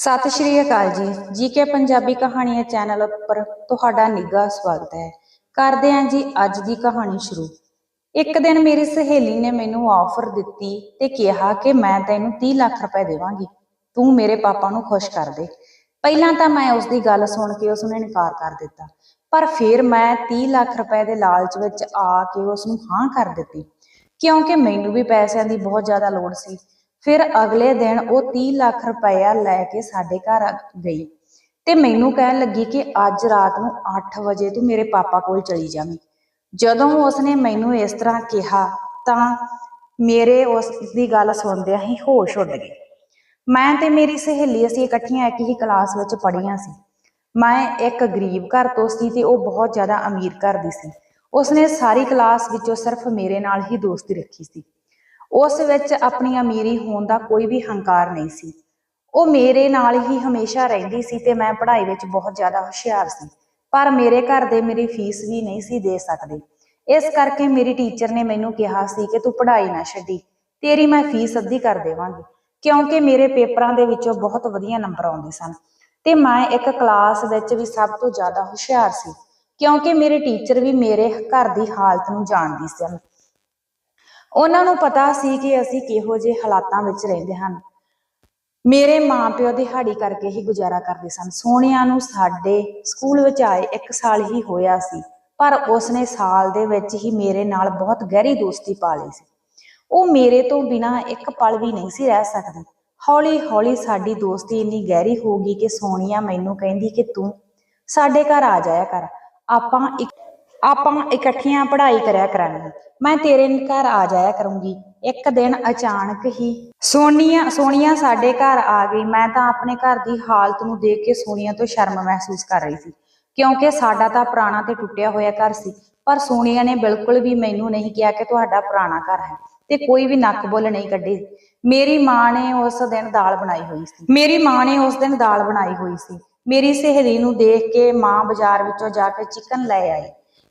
ਸਤਿ ਸ਼੍ਰੀ ਅਕਾਲ ਜੀ। ਜੀਕੇ ਪੰਜਾਬੀ ਕਹਾਣੀਆਂ ਚੈਨਲ ਉੱਪਰ ਤੁਹਾਡਾ ਨਿੱਘਾ ਸਵਾਗਤ ਹੈ। ਕਰਦੇ ਹਾਂ ਜੀ ਅੱਜ ਦੀ ਕਹਾਣੀ ਸ਼ੁਰੂ। ਇੱਕ ਦਿਨ ਮੇਰੀ ਸਹੇਲੀ ਨੇ ਮੈਨੂੰ ਆਫਰ ਦਿੱਤੀ ਤੇ ਕਿਹਾ ਕਿ ਮੈਂ ਤੈਨੂੰ 30 ਲੱਖ ਰੁਪਏ ਦੇਵਾਂਗੀ। ਤੂੰ ਮੇਰੇ ਪਾਪਾ ਨੂੰ ਖੁਸ਼ ਕਰ ਦੇ। ਪਹਿਲਾਂ ਤਾਂ ਮੈਂ ਉਸ ਦੀ ਗੱਲ ਸੁਣ ਕੇ ਉਸ ਨੂੰ ਇਨਕਾਰ ਕਰ ਦਿੱਤਾ। ਪਰ ਫਿਰ ਮੈਂ 30 ਲੱਖ ਰੁਪਏ ਦੇ ਲਾਲਚ ਵਿੱਚ ਆ ਕੇ ਉਸ ਨੂੰ ਹਾਂ ਕਰ ਦਿੱਤੀ। ਕਿਉਂਕਿ ਮੈਨੂੰ ਵੀ ਪੈਸਿਆਂ ਦੀ ਬਹੁਤ ਜ਼ਿਆਦਾ ਲੋੜ ਸੀ। ਫਿਰ ਅਗਲੇ ਦਿਨ ਉਹ 30 ਲੱਖ ਰੁਪਇਆ ਲੈ ਕੇ ਸਾਡੇ ਘਰ ਗਈ ਤੇ ਮੈਨੂੰ ਕਹਿਣ ਲੱਗੀ ਕਿ ਅੱਜ ਰਾਤ ਨੂੰ 8 ਵਜੇ ਤੂੰ ਮੇਰੇ ਪਾਪਾ ਕੋਲ ਚਲੀ ਜਾਵੀਂ। ਜਦੋਂ ਉਸਨੇ ਮੈਨੂੰ ਇਸ ਤਰ੍ਹਾਂ ਕਿਹਾ ਤਾਂ ਮੇਰੇ ਉਸ ਦੀ ਗੱਲ ਸੁਣਦਿਆਂ ਹੀ ਹੋਸ਼ ਉੱਡ ਗਏ ਮੈਂ ਤੇ ਮੇਰੀ ਸਹੇਲੀ ਅਸੀਂ ਇਕੱਠੀਆਂ ਇੱਕ ਹੀ ਕਲਾਸ ਵਿੱਚ ਪੜ੍ਹੀਆਂ ਸੀ। ਮੈਂ ਇੱਕ ਗਰੀਬ ਘਰ ਤੋਂ ਸੀ ਤੇ ਉਹ ਬਹੁਤ ਜ਼ਿਆਦਾ ਅਮੀਰ ਘਰ ਦੀ ਸੀ। ਉਸਨੇ ਸਾਰੀ ਕਲਾਸ ਵਿੱਚੋਂ ਸਿਰਫ ਮੇਰੇ ਨਾਲ ਹੀ ਦੋਸਤੀ ਰੱਖੀ ਸੀ। ਉਸ ਵਿੱਚ ਆਪਣੀ ਅਮੀਰੀ ਹੋਣ ਦਾ ਕੋਈ ਵੀ ਹੰਕਾਰ ਨਹੀਂ ਸੀ। ਉਹ ਮੇਰੇ ਨਾਲ ਹੀ ਹਮੇਸ਼ਾ ਰਹਿੰਦੀ ਸੀ ਤੇ ਮੈਂ ਪੜ੍ਹਾਈ ਵਿੱਚ ਬਹੁਤ ਜ਼ਿਆਦਾ ਹੁਸ਼ਿਆਰ ਸੀ, ਪਰ ਮੇਰੇ ਘਰ ਦੇ ਮੇਰੀ ਫੀਸ ਵੀ ਨਹੀਂ ਸੀ ਦੇ ਸਕਦੇ। ਇਸ ਕਰਕੇ ਮੇਰੀ ਟੀਚਰ ਨੇ ਮੈਨੂੰ ਕਿਹਾ ਸੀ ਕਿ ਤੂੰ ਪੜ੍ਹਾਈ ਨਾ ਛੱਡੀ, ਤੇਰੀ ਮੈਂ ਫੀਸ ਅੱਧੀ ਕਰ ਦੇਵਾਂਗੀ, ਕਿਉਂਕਿ ਮੇਰੇ ਪੇਪਰਾਂ ਦੇ ਵਿੱਚੋਂ ਬਹੁਤ ਵਧੀਆ ਨੰਬਰ ਆਉਂਦੇ ਸਨ ਤੇ ਮੈਂ ਇੱਕ ਕਲਾਸ ਵਿੱਚ ਵੀ ਸਭ ਤੋਂ ਜ਼ਿਆਦਾ ਹੁਸ਼ਿਆਰ ਸੀ, ਕਿਉਂਕਿ ਮੇਰੇ ਟੀਚਰ ਵੀ ਮੇਰੇ ਘਰ ਦੀ ਹਾਲਤ ਨੂੰ ਜਾਣਦੀ ਸਨ। ਉਹਨਾਂ ਨੂੰ ਪਤਾ ਸੀ ਕਿ ਅਸੀਂ ਕਿਹੋ ਜਿਹੇ ਹਾਲਾਤਾਂ ਵਿੱਚ ਰਹਿੰਦੇ ਹਨ। ਮੇਰੇ ਮਾਪਿਓ ਦਿਹਾੜੀ ਕਰਕੇ ਹੀ ਗੁਜ਼ਾਰਾ ਕਰਦੇ ਸਨ। ਸੋਹਣਿਆ ਨੂੰ ਸਾਡੇ ਸਕੂਲ ਵਿੱਚ ਆਏ ਇੱਕ ਸਾਲ ਹੀ ਹੋਇਆ ਸੀ, ਪਰ ਉਸਨੇ ਸਾਲ ਦੇ ਵਿੱਚ ਹੀ ਮੇਰੇ ਨਾਲ ਬਹੁਤ ਗਹਿਰੀ ਦੋਸਤੀ ਪਾ ਲਈ ਸੀ। ਉਹ ਮੇਰੇ ਤੋਂ ਬਿਨਾ ਇੱਕ ਪਲ ਵੀ ਨਹੀਂ ਸੀ ਰਹਿ ਸਕਦੀ। ਹੌਲੀ ਹੌਲੀ ਸਾਡੀ ਦੋਸਤੀ ਇੰਨੀ ਗਹਿਰੀ ਹੋ ਗਈ ਕਿ ਸੋਨੀਆ ਮੈਨੂੰ ਕਹਿੰਦੀ ਕਿ ਤੂੰ ਸਾਡੇ ਘਰ ਆ ਜਾਇਆ ਕਰ। ਆਪਾਂ ਇੱਕ ਆਪਾਂ ਇਕੱਠੀਆਂ ਪੜ੍ਹਾਈ ਕਰਿਆ ਕਰਾਂਗੇ। ਮੈਂ ਤੇਰੇ ਘਰ ਆ ਜਾਇਆ ਕਰੂੰਗੀ। ਇੱਕ ਦਿਨ ਅਚਾਨਕ ਹੀ ਸੋਨੀਆ ਸੋਨੀਆ ਸਾਡੇ ਘਰ ਆ ਗਈ। ਮੈਂ ਤਾਂ ਆਪਣੇ ਘਰ ਦੀ ਹਾਲਤ ਨੂੰ ਦੇਖ ਕੇ ਸੋਨੀਆ ਤੋਂ ਸ਼ਰਮ ਮਹਿਸੂਸ ਕਰ ਰਹੀ ਸੀ। ਕਿਉਂਕਿ ਸਾਡਾ ਤਾਂ ਪੁਰਾਣਾ ਤੇ ਟੁੱਟਿਆ ਹੋਇਆ ਘਰ ਸੀ। ਪਰ ਸੋਨੀਆ ਨੇ ਬਿਲਕੁਲ ਵੀ ਮੈਨੂੰ ਨਹੀਂ ਕਿਹਾ ਕਿ ਤੁਹਾਡਾ ਪੁਰਾਣਾ ਘਰ ਹੈ ਤੇ ਕੋਈ ਵੀ ਨੱਕ ਬੁੱਲ ਨਹੀਂ ਕੱਢੀ। ਮੇਰੀ ਮਾਂ ਨੇ ਉਸ ਦਿਨ ਦਾਲ ਬਣਾਈ ਹੋਈ ਸੀ। ਮੇਰੀ ਮਾਂ ਨੇ ਉਸ ਦਿਨ ਦਾਲ ਬਣਾਈ ਹੋਈ ਸੀ। ਮੇਰੀ ਸਹੇਲੀ ਨੂੰ ਦੇਖ ਕੇ ਮਾਂ ਬਾਜ਼ਾਰ ਵਿੱਚੋਂ ਜਾ ਕੇ ਚਿਕਨ ਲੈ ਆਈ।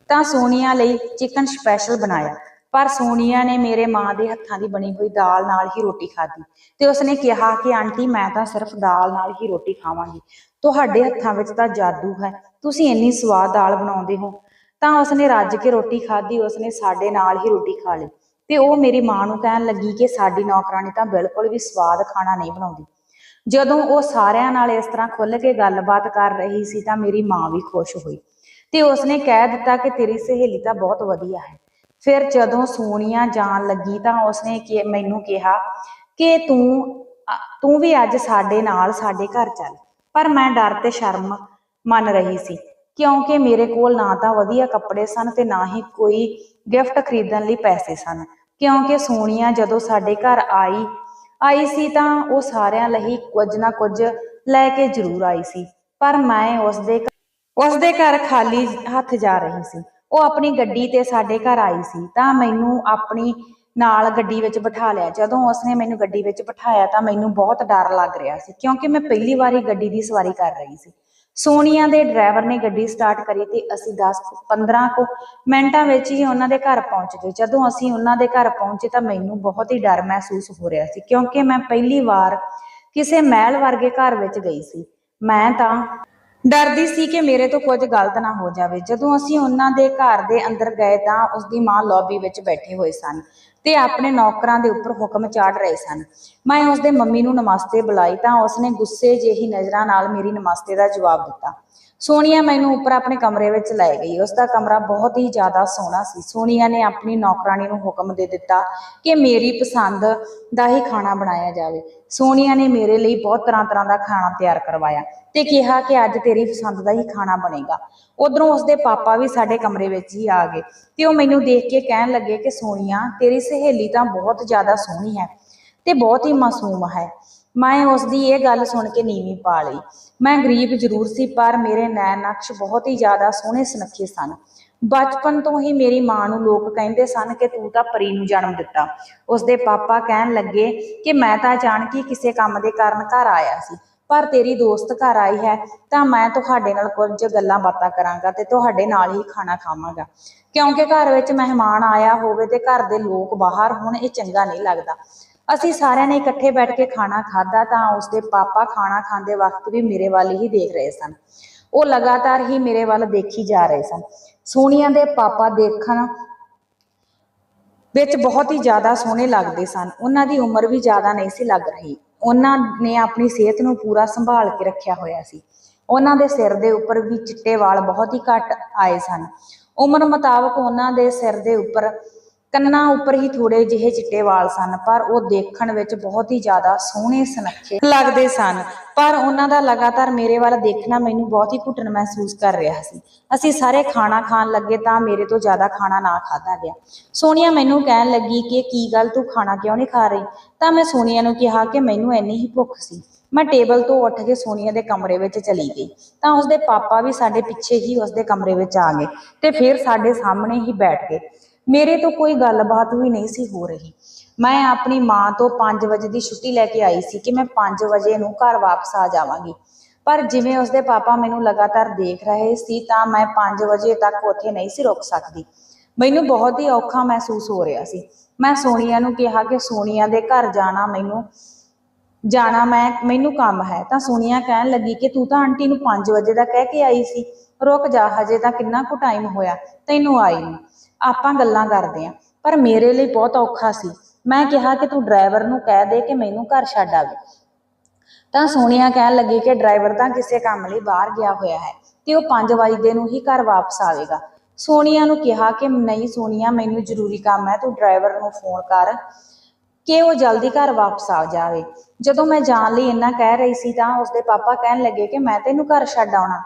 ਤਾਂ ਸੋਨੀਆ ਲਈ ਚਿਕਨ ਸਪੈਸ਼ਲ ਬਣਾਇਆ। ਪਰ ਸੋਨੀਆ ਨੇ ਮੇਰੇ ਮਾਂ ਦੇ ਹੱਥਾਂ ਦੀ ਬਣੀ ਹੋਈ ਦਾਲ ਨਾਲ ਹੀ ਰੋਟੀ ਖਾਧੀ। ਤੇ ਉਸਨੇ ਕਿਹਾ ਕਿ, ਆਂਟੀ, ਮੈਂ ਤਾਂ ਸਿਰਫ ਦਾਲ ਨਾਲ ਹੀ ਰੋਟੀ ਖਾਵਾਂਗੀ। ਤੁਹਾਡੇ ਹੱਥਾਂ ਵਿੱਚ ਤਾਂ ਜਾਦੂ ਹੈ। ਤੁਸੀਂ ਇੰਨੀ ਸਵਾਦ ਦਾਲ ਬਣਾਉਂਦੇ ਹੋ ਤਾਂ ਉਸਨੇ ਰੱਜ ਕੇ ਰੋਟੀ ਖਾਧੀ। ਉਸਨੇ ਸਾਡੇ ਨਾਲ ਹੀ ਰੋਟੀ ਖਾ ਲਈ। ਤੇ ਉਹ ਮੇਰੀ ਮਾਂ ਨੂੰ ਕਹਿਣ ਲੱਗੀ ਕਿ, ਸਾਡੀ ਨੌਕਰਾਨੀ ਤਾਂ ਬਿਲਕੁਲ ਵੀ ਸਵਾਦ ਖਾਣਾ ਨਹੀਂ ਬਣਾਉਂਦੀ। ਜਦੋਂ ਉਹ ਸਾਰਿਆਂ ਨਾਲ ਇਸ ਤਰ੍ਹਾਂ ਖੁੱਲ੍ਹ ਕੇ ਗੱਲਬਾਤ ਕਰ ਰਹੀ ਸੀ, ਤਾਂ ਮੇਰੀ ਮਾਂ ਵੀ ਖੁਸ਼ ਹੋਈ। ਤੇ ਉਸਨੇ ਕਹਿ ਦਿੱਤਾ ਕਿ ਤੇਰੀ ਸਹੇਲੀ ਤਾਂ ਬਹੁਤ ਵਧੀਆ ਹੈ। ਫਿਰ ਜਦੋਂ ਸੋਨੀਆ ਜਾਣ ਲੱਗੀ ਤਾਂ ਉਸਨੇ ਕਿ, ਮੈਨੂੰ ਕਿਹਾ ਕਿ ਤੂੰ ਤੂੰ ਵੀ ਅੱਜ ਸਾਡੇ ਨਾਲ ਸਾਡੇ ਘਰ ਚੱਲ। ਪਰ ਮੈਂ ਡਰ ਤੇ ਸ਼ਰਮ ਮੰਨ ਰਹੀ ਸੀ, ਕਿਉਂਕਿ ਮੇਰੇ ਕੋਲ ਨਾ ਤਾਂ ਵਧੀਆ ਕੱਪੜੇ ਸਨ ਤੇ ਨਾ ਹੀ ਕੋਈ ਗਿਫਟ ਖਰੀਦਣ ਲਈ ਪੈਸੇ ਸਨ। ਕਿਉਂਕਿ ਸੋਨੀਆ ਜਦੋਂ ਸਾਡੇ ਘਰ ਆਈ ਆਈ ਸੀ ਤਾਂ ਉਹ ਸਾਰਿਆਂ ਲਈ ਕੁਝ ਨਾ ਕੁਝ ਲੈ ਕੇ ਜ਼ਰੂਰ ਆਈ ਸੀ। ਪਰ ਮੈਂ ਉਸਦੇ ਉਸ ਦੇ ਘਰ ਖਾਲੀ ਹੱਥ ਜਾ ਰਹੀ ਸੀ। ਉਹ ਆਪਣੀ ਗੱਡੀ ਤੇ ਸਾਡੇ ਘਰ ਆਈ ਸੀ ਤਾਂ ਮੈਨੂੰ ਆਪਣੀ ਨਾਲ ਗੱਡੀ ਵਿੱਚ ਬਿਠਾ ਲਿਆ। ਜਦੋਂ ਉਸਨੇ ਮੈਨੂੰ ਗੱਡੀ ਵਿੱਚ ਬਿਠਾਇਆ ਤਾਂ ਮੈਨੂੰ ਬਹੁਤ ਡਰ ਲੱਗ ਰਿਹਾ ਸੀ ਕਿਉਂਕਿ ਮੈਂ ਪਹਿਲੀ ਵਾਰੀ ਗੱਡੀ ਦੀ ਸਵਾਰੀ ਕਰ ਰਹੀ ਸੀ। ਸੋਨੀਆ ਦੇ ਡਰਾਈਵਰ ਨੇ ਗੱਡੀ ਸਟਾਰਟ ਕਰੀ ਤੇ ਅਸੀਂ 10 15 ਕੁ ਮਿੰਟਾਂ ਵਿੱਚ ਹੀ ਉਹਨਾਂ ਦੇ ਘਰ ਪਹੁੰਚ ਗਏ। ਜਦੋਂ ਅਸੀਂ ਉਹਨਾਂ ਦੇ ਘਰ ਪਹੁੰਚੇ ਤਾਂ ਮੈਨੂੰ ਬਹੁਤ ਹੀ ਡਰ ਮਹਿਸੂਸ ਹੋ ਰਿਹਾ ਸੀ ਕਿਉਂਕਿ ਮੈਂ ਪਹਿਲੀ ਵਾਰ ਕਿਸੇ ਮਹਿਲ ਵਰਗੇ ਘਰ ਵਿੱਚ ਗਈ ਸੀ। ਮੈਂ ਤਾਂ ਡਰਦੀ ਸੀ ਕਿ ਮੇਰੇ ਤੋਂ ਕੁਝ ਗਲਤ ਨਾ ਹੋ ਜਾਵੇ। ਜਦੋਂ ਅਸੀਂ ਉਹਨਾਂ ਦੇ ਘਰ ਦੇ ਅੰਦਰ ਗਏ ਤਾਂ ਉਸ ਦੀ ਮਾਂ ਲੌਬੀ ਵਿੱਚ ਬੈਠੇ ਹੋਏ ਸਨ ਤੇ ਆਪਣੇ ਨੌਕਰਾਂ ਦੇ ਉੱਪਰ ਹੁਕਮ ਚਾੜ ਰਹੇ ਸਨ। ਮੈਂ ਉਸ ਦੇ ਮੰਮੀ ਨੂੰ ਨਮਸਤੇ ਬੁਲਾਈ ਤਾਂ ਉਸਨੇ ਗੁੱਸੇ ਜਿਹੀ ਨਜ਼ਰਾਂ ਨਾਲ ਮੇਰੀ ਨਮਸਤੇ ਦਾ ਜਵਾਬ ਦਿੱਤਾ। ਸੋਨੀਆ ਮੈਨੂੰ ਉੱਪਰ ਆਪਣੇ ਕਮਰੇ ਵਿੱਚ ਲੈ ਗਈ। ਉਸ ਦਾ ਕਮਰਾ ਬਹੁਤ ਹੀ ਜ਼ਿਆਦਾ ਸੋਹਣਾ ਸੀ। ਸੋਨੀਆ ਨੇ ਆਪਣੀ ਨੌਕਰਾਣੀ ਨੂੰ ਹੁਕਮ ਦੇ ਦਿੱਤਾ ਕਿ ਮੇਰੀ ਪਸੰਦ ਦਾ ਹੀ ਖਾਣਾ ਬਣਾਇਆ ਜਾਵੇ। ਸੋਨੀਆ ਨੇ ਮੇਰੇ ਲਈ ਬਹੁਤ ਤਰ੍ਹਾਂ ਤਰ੍ਹਾਂ ਦਾ ਖਾਣਾ ਤਿਆਰ ਕਰਵਾਇਆ ਤੇ ਕਿਹਾ ਕਿ ਅੱਜ ਤੇਰੀ ਪਸੰਦ ਦਾ ਹੀ ਖਾਣਾ ਬਣੇਗਾ। ਉਧਰੋਂ ਉਸਦੇ ਪਾਪਾ ਵੀ ਸਾਡੇ ਕਮਰੇ ਵਿੱਚ ਹੀ ਆ ਗਏ ਤੇ ਉਹ ਮੈਨੂੰ ਦੇਖ ਕੇ ਕਹਿਣ ਲੱਗੇ ਕਿ ਸੋਨੀਆ, ਤੇਰੀ ਸਹੇਲੀ ਤਾਂ ਬਹੁਤ ਜ਼ਿਆਦਾ ਸੋਹਣੀ ਹੈ ਤੇ ਬਹੁਤ ਹੀ ਮਾਸੂਮ ਹੈ। ਮੈਂ ਉਸ ਦੀ ਇਹ ਗੱਲ ਸੁਣ ਕੇ ਨੀਵੀਂ ਪਾ ਲਈ ਮੈਂ ਗਰੀਬ ਜ਼ਰੂਰ ਸੀ, ਪਰ ਮੇਰੇ ਨੈਣ ਨਕਸ਼ ਬਹੁਤ ਹੀ ਜ਼ਿਆਦਾ ਸੋਹਣੇ ਸੁਨੱਖੇ ਸਨ। ਬਚਪਨ ਤੋਂ ਹੀ ਮੇਰੀ ਮਾਂ ਨੂੰ ਲੋਕ ਕਹਿੰਦੇ ਸਨ ਕਿ ਤੂੰ ਤਾਂ ਪਰੀ ਨੂੰ ਜਨਮ ਦਿੱਤਾ। ਉਸ ਦੇ ਪਾਪਾ ਕਹਿਣ ਲੱਗੇ ਕਿ ਮੈਂ ਤਾਂ ਅਚਾਨਕ ਹੀ ਕਿਸੇ ਕੰਮ ਦੇ ਕਾਰਨ ਘਰ ਆਇਆ ਸੀ, ਪਰ ਤੇਰੀ ਦੋਸਤ ਘਰ ਆਈ ਹੈ, ਤਾਂ ਮੈਂ ਤੁਹਾਡੇ ਨਾਲ ਕੁਝ ਗੱਲਾਂ ਬਾਤਾਂ ਕਰਾਂਗਾ ਤੇ ਤੁਹਾਡੇ ਨਾਲ ਹੀ ਖਾਣਾ ਖਾਵਾਂਗਾ। ਕਿਉਂਕਿ ਘਰ ਵਿੱਚ ਮਹਿਮਾਨ ਆਇਆ ਹੋਵੇ ਤੇ ਘਰ ਦੇ ਲੋਕ ਬਾਹਰ ਹੋਣ ਇਹ ਚੰਗਾ ਨਹੀਂ ਲੱਗਦਾ। ਅਸੀਂ ਸਾਰਿਆਂ ਨੇ ਇਕੱਠੇ ਬੈਠ ਕੇ ਖਾਣਾ ਖਾਧਾ ਤਾਂ ਉਸਦੇ ਪਾਪਾ ਖਾਣਾ ਖਾਂਦੇ ਵਕਤ ਵੀ ਮੇਰੇ ਵੱਲ ਹੀ ਦੇਖ ਰਹੇ ਸਨ। ਉਹ ਲਗਾਤਾਰ ਹੀ ਮੇਰੇ ਵੱਲ ਦੇਖੀ ਜਾ ਰਹੇ ਸਨ। ਸੋਨੀਆ ਦੇ ਪਾਪਾ ਦੇਖਣ ਵਿੱਚ ਬਹੁਤ ਹੀ ਜ਼ਿਆਦਾ ਸੋਹਣੇ ਲੱਗਦੇ ਸਨ। ਉਹਨਾਂ ਦੀ ਉਮਰ ਵੀ ਜ਼ਿਆਦਾ ਨਹੀਂ ਸੀ ਲੱਗ ਰਹੀ। ਉਹਨਾਂ ਨੇ ਆਪਣੀ ਸਿਹਤ ਨੂੰ ਪੂਰਾ ਸੰਭਾਲ ਕੇ ਰੱਖਿਆ ਹੋਇਆ ਸੀ। ਉਹਨਾਂ ਦੇ ਸਿਰ ਦੇ ਉੱਪਰ ਵੀ ਚਿੱਟੇ ਵਾਲ ਬਹੁਤ ਹੀ ਘੱਟ ਆਏ ਸਨ। ਉਮਰ ਮੁਤਾਬਕ ਉਹਨਾਂ ਦੇ ਸਿਰ ਦੇ ਉੱਪਰ ਕੰਨਾਂ ਉੱਪਰ ਹੀ ਥੋੜੇ ਜਿਹੇ ਚਿੱਟੇ ਵਾਲ ਸਨ, ਪਰ ਉਹ ਦੇਖਣ ਵਿੱਚ ਬਹੁਤ ਹੀ ਜ਼ਿਆਦਾ ਸੋਹਣੇ ਸੁਨੱਖੇ ਲੱਗਦੇ ਸਨ। ਪਰ ਉਹਨਾਂ ਦਾ ਲਗਾਤਾਰ ਮੇਰੇ ਵੱਲ ਦੇਖਣਾ ਮੈਨੂੰ ਬਹੁਤ ਹੀ ਘੁੱਟਣ ਮਹਿਸੂਸ ਕਰ ਰਿਹਾ ਸੀ। ਅਸੀਂ ਸਾਰੇ ਖਾਣਾ ਖਾਣ ਲੱਗੇ ਤਾਂ ਮੇਰੇ ਤੋਂ ਜ਼ਿਆਦਾ ਖਾਣਾ ਨਾ ਖਾਧਾ ਗਿਆ। ਸੋਨੀਆ ਮੈਨੂੰ ਕਹਿਣ ਲੱਗੀ ਕਿ ਕੀ ਗੱਲ, ਤੂੰ ਖਾਣਾ ਕਿਉਂ ਨਹੀਂ ਖਾ ਰਹੀ? ਤਾਂ ਮੈਂ ਸੋਨੀਆ ਨੂੰ ਕਿਹਾ ਕਿ ਮੈਨੂੰ ਇੰਨੀ ਹੀ ਭੁੱਖ ਸੀ। ਮੈਂ ਟੇਬਲ ਤੋਂ ਉੱਠ ਕੇ ਸੋਨੀਆ ਦੇ ਕਮਰੇ ਵਿੱਚ ਚਲੀ ਗਈ। ਤਾਂ ਉਸਦੇ ਪਾਪਾ ਵੀ ਸਾਡੇ ਪਿੱਛੇ ਹੀ ਉਸਦੇ ਕਮਰੇ ਵਿੱਚ ਆ ਗਏ ਤੇ ਫਿਰ ਸਾਡੇ ਸਾਹਮਣੇ ਹੀ ਬੈਠ ਗਏ। ਮੇਰੇ ਤੋਂ ਕੋਈ ਗੱਲਬਾਤ ਵੀ ਨਹੀਂ ਸੀ ਹੋ ਰਹੀ। ਮੈਂ ਆਪਣੀ ਮਾਂ ਤੋਂ 5 ਵਜੇ ਦੀ ਛੁੱਟੀ ਲੈ ਕੇ ਆਈ ਸੀ ਕਿ ਮੈਂ 5 ਵਜੇ ਨੂੰ ਘਰ ਵਾਪਸ ਆ ਜਾਵਾਂਗੀ। ਪਰ ਜਿਵੇਂ ਉਸਦੇ ਪਾਪਾ ਮੈਨੂੰ ਲਗਾਤਾਰ ਦੇਖ ਰਹੇ ਸੀ ਤਾਂ ਮੈਂ 5 ਵਜੇ ਤੱਕ ਉੱਥੇ ਨਹੀਂ ਸੀ ਰੁਕ ਸਕਦੀ। ਮੈਨੂੰ ਬਹੁਤ ਹੀ ਔਖਾ ਮਹਿਸੂਸ ਹੋ ਰਿਹਾ ਸੀ। ਮੈਂ ਸੋਨੀਆ ਨੂੰ ਕਿਹਾ ਕਿ ਸੋਨੀਆ ਦੇ ਘਰ ਜਾਣਾ ਮੈਨੂੰ, ਜਾਣਾ ਮੈਂ, ਮੈਨੂੰ ਕੰਮ ਹੈ। ਤਾਂ ਸੋਨੀਆ ਕਹਿਣ ਲੱਗੀ ਕਿ ਤੂੰ ਤਾਂ ਆਂਟੀ ਨੂੰ 5 ਵਜੇ ਦਾ ਕਹਿ ਕੇ ਆਈ ਸੀ। ਰੁਕ ਜਾ, ਹਜੇ ਤਾਂ ਕਿੰਨਾ ਕੁ ਟਾਈਮ ਹੋਇਆ, ਤੈਨੂੰ ਆਈ ਨੂੰ। ਆਪਾਂ ਗੱਲਾਂ ਕਰਦੇ ਆਂ। ਪਰ ਮੇਰੇ ਲਈ ਬਹੁਤ ਔਖਾ ਸੀ। ਮੈਂ ਕਿਹਾ ਕਿ ਤੂੰ ਡਰਾਈਵਰ ਨੂੰ ਕਹਿ ਦੇ ਕਿ ਮੈਨੂੰ ਘਰ ਛੱਡ ਆਵੇ। ਤਾਂ ਸੋਨੀਆ ਕਹਿਣ ਲੱਗੀ ਕਿ ਡਰਾਈਵਰ ਤਾਂ ਕਿਸੇ ਕੰਮ ਲਈ ਬਾਹਰ ਗਿਆ ਹੋਇਆ ਹੈ ਤੇ ਉਹ 5 ਵਜੇ ਨੂੰ ਹੀ ਘਰ ਵਾਪਸ ਆਵੇਗਾ। ਸੋਨੀਆ ਨੂੰ ਕਿਹਾ ਕਿ ਨਹੀਂ ਸੋਨੀਆ, ਮੈਨੂੰ ਜ਼ਰੂਰੀ ਕੰਮ ਹੈ, ਤੂੰ ਡਰਾਈਵਰ ਨੂੰ ਫੋਨ ਕਰ ਕਿ ਉਹ ਜਲਦੀ ਘਰ ਵਾਪਸ ਆ ਜਾਵੇ। ਜਦੋਂ ਮੈਂ ਜਾਣ ਲਈ ਇੰਨਾ ਕਹਿ ਰਹੀ ਸੀ ਤਾਂ ਉਸਦੇ ਪਾਪਾ ਕਹਿਣ ਲੱਗੇ ਕਿ ਮੈਂ ਤੈਨੂੰ ਘਰ ਛੱਡ ਆਉਣਾ।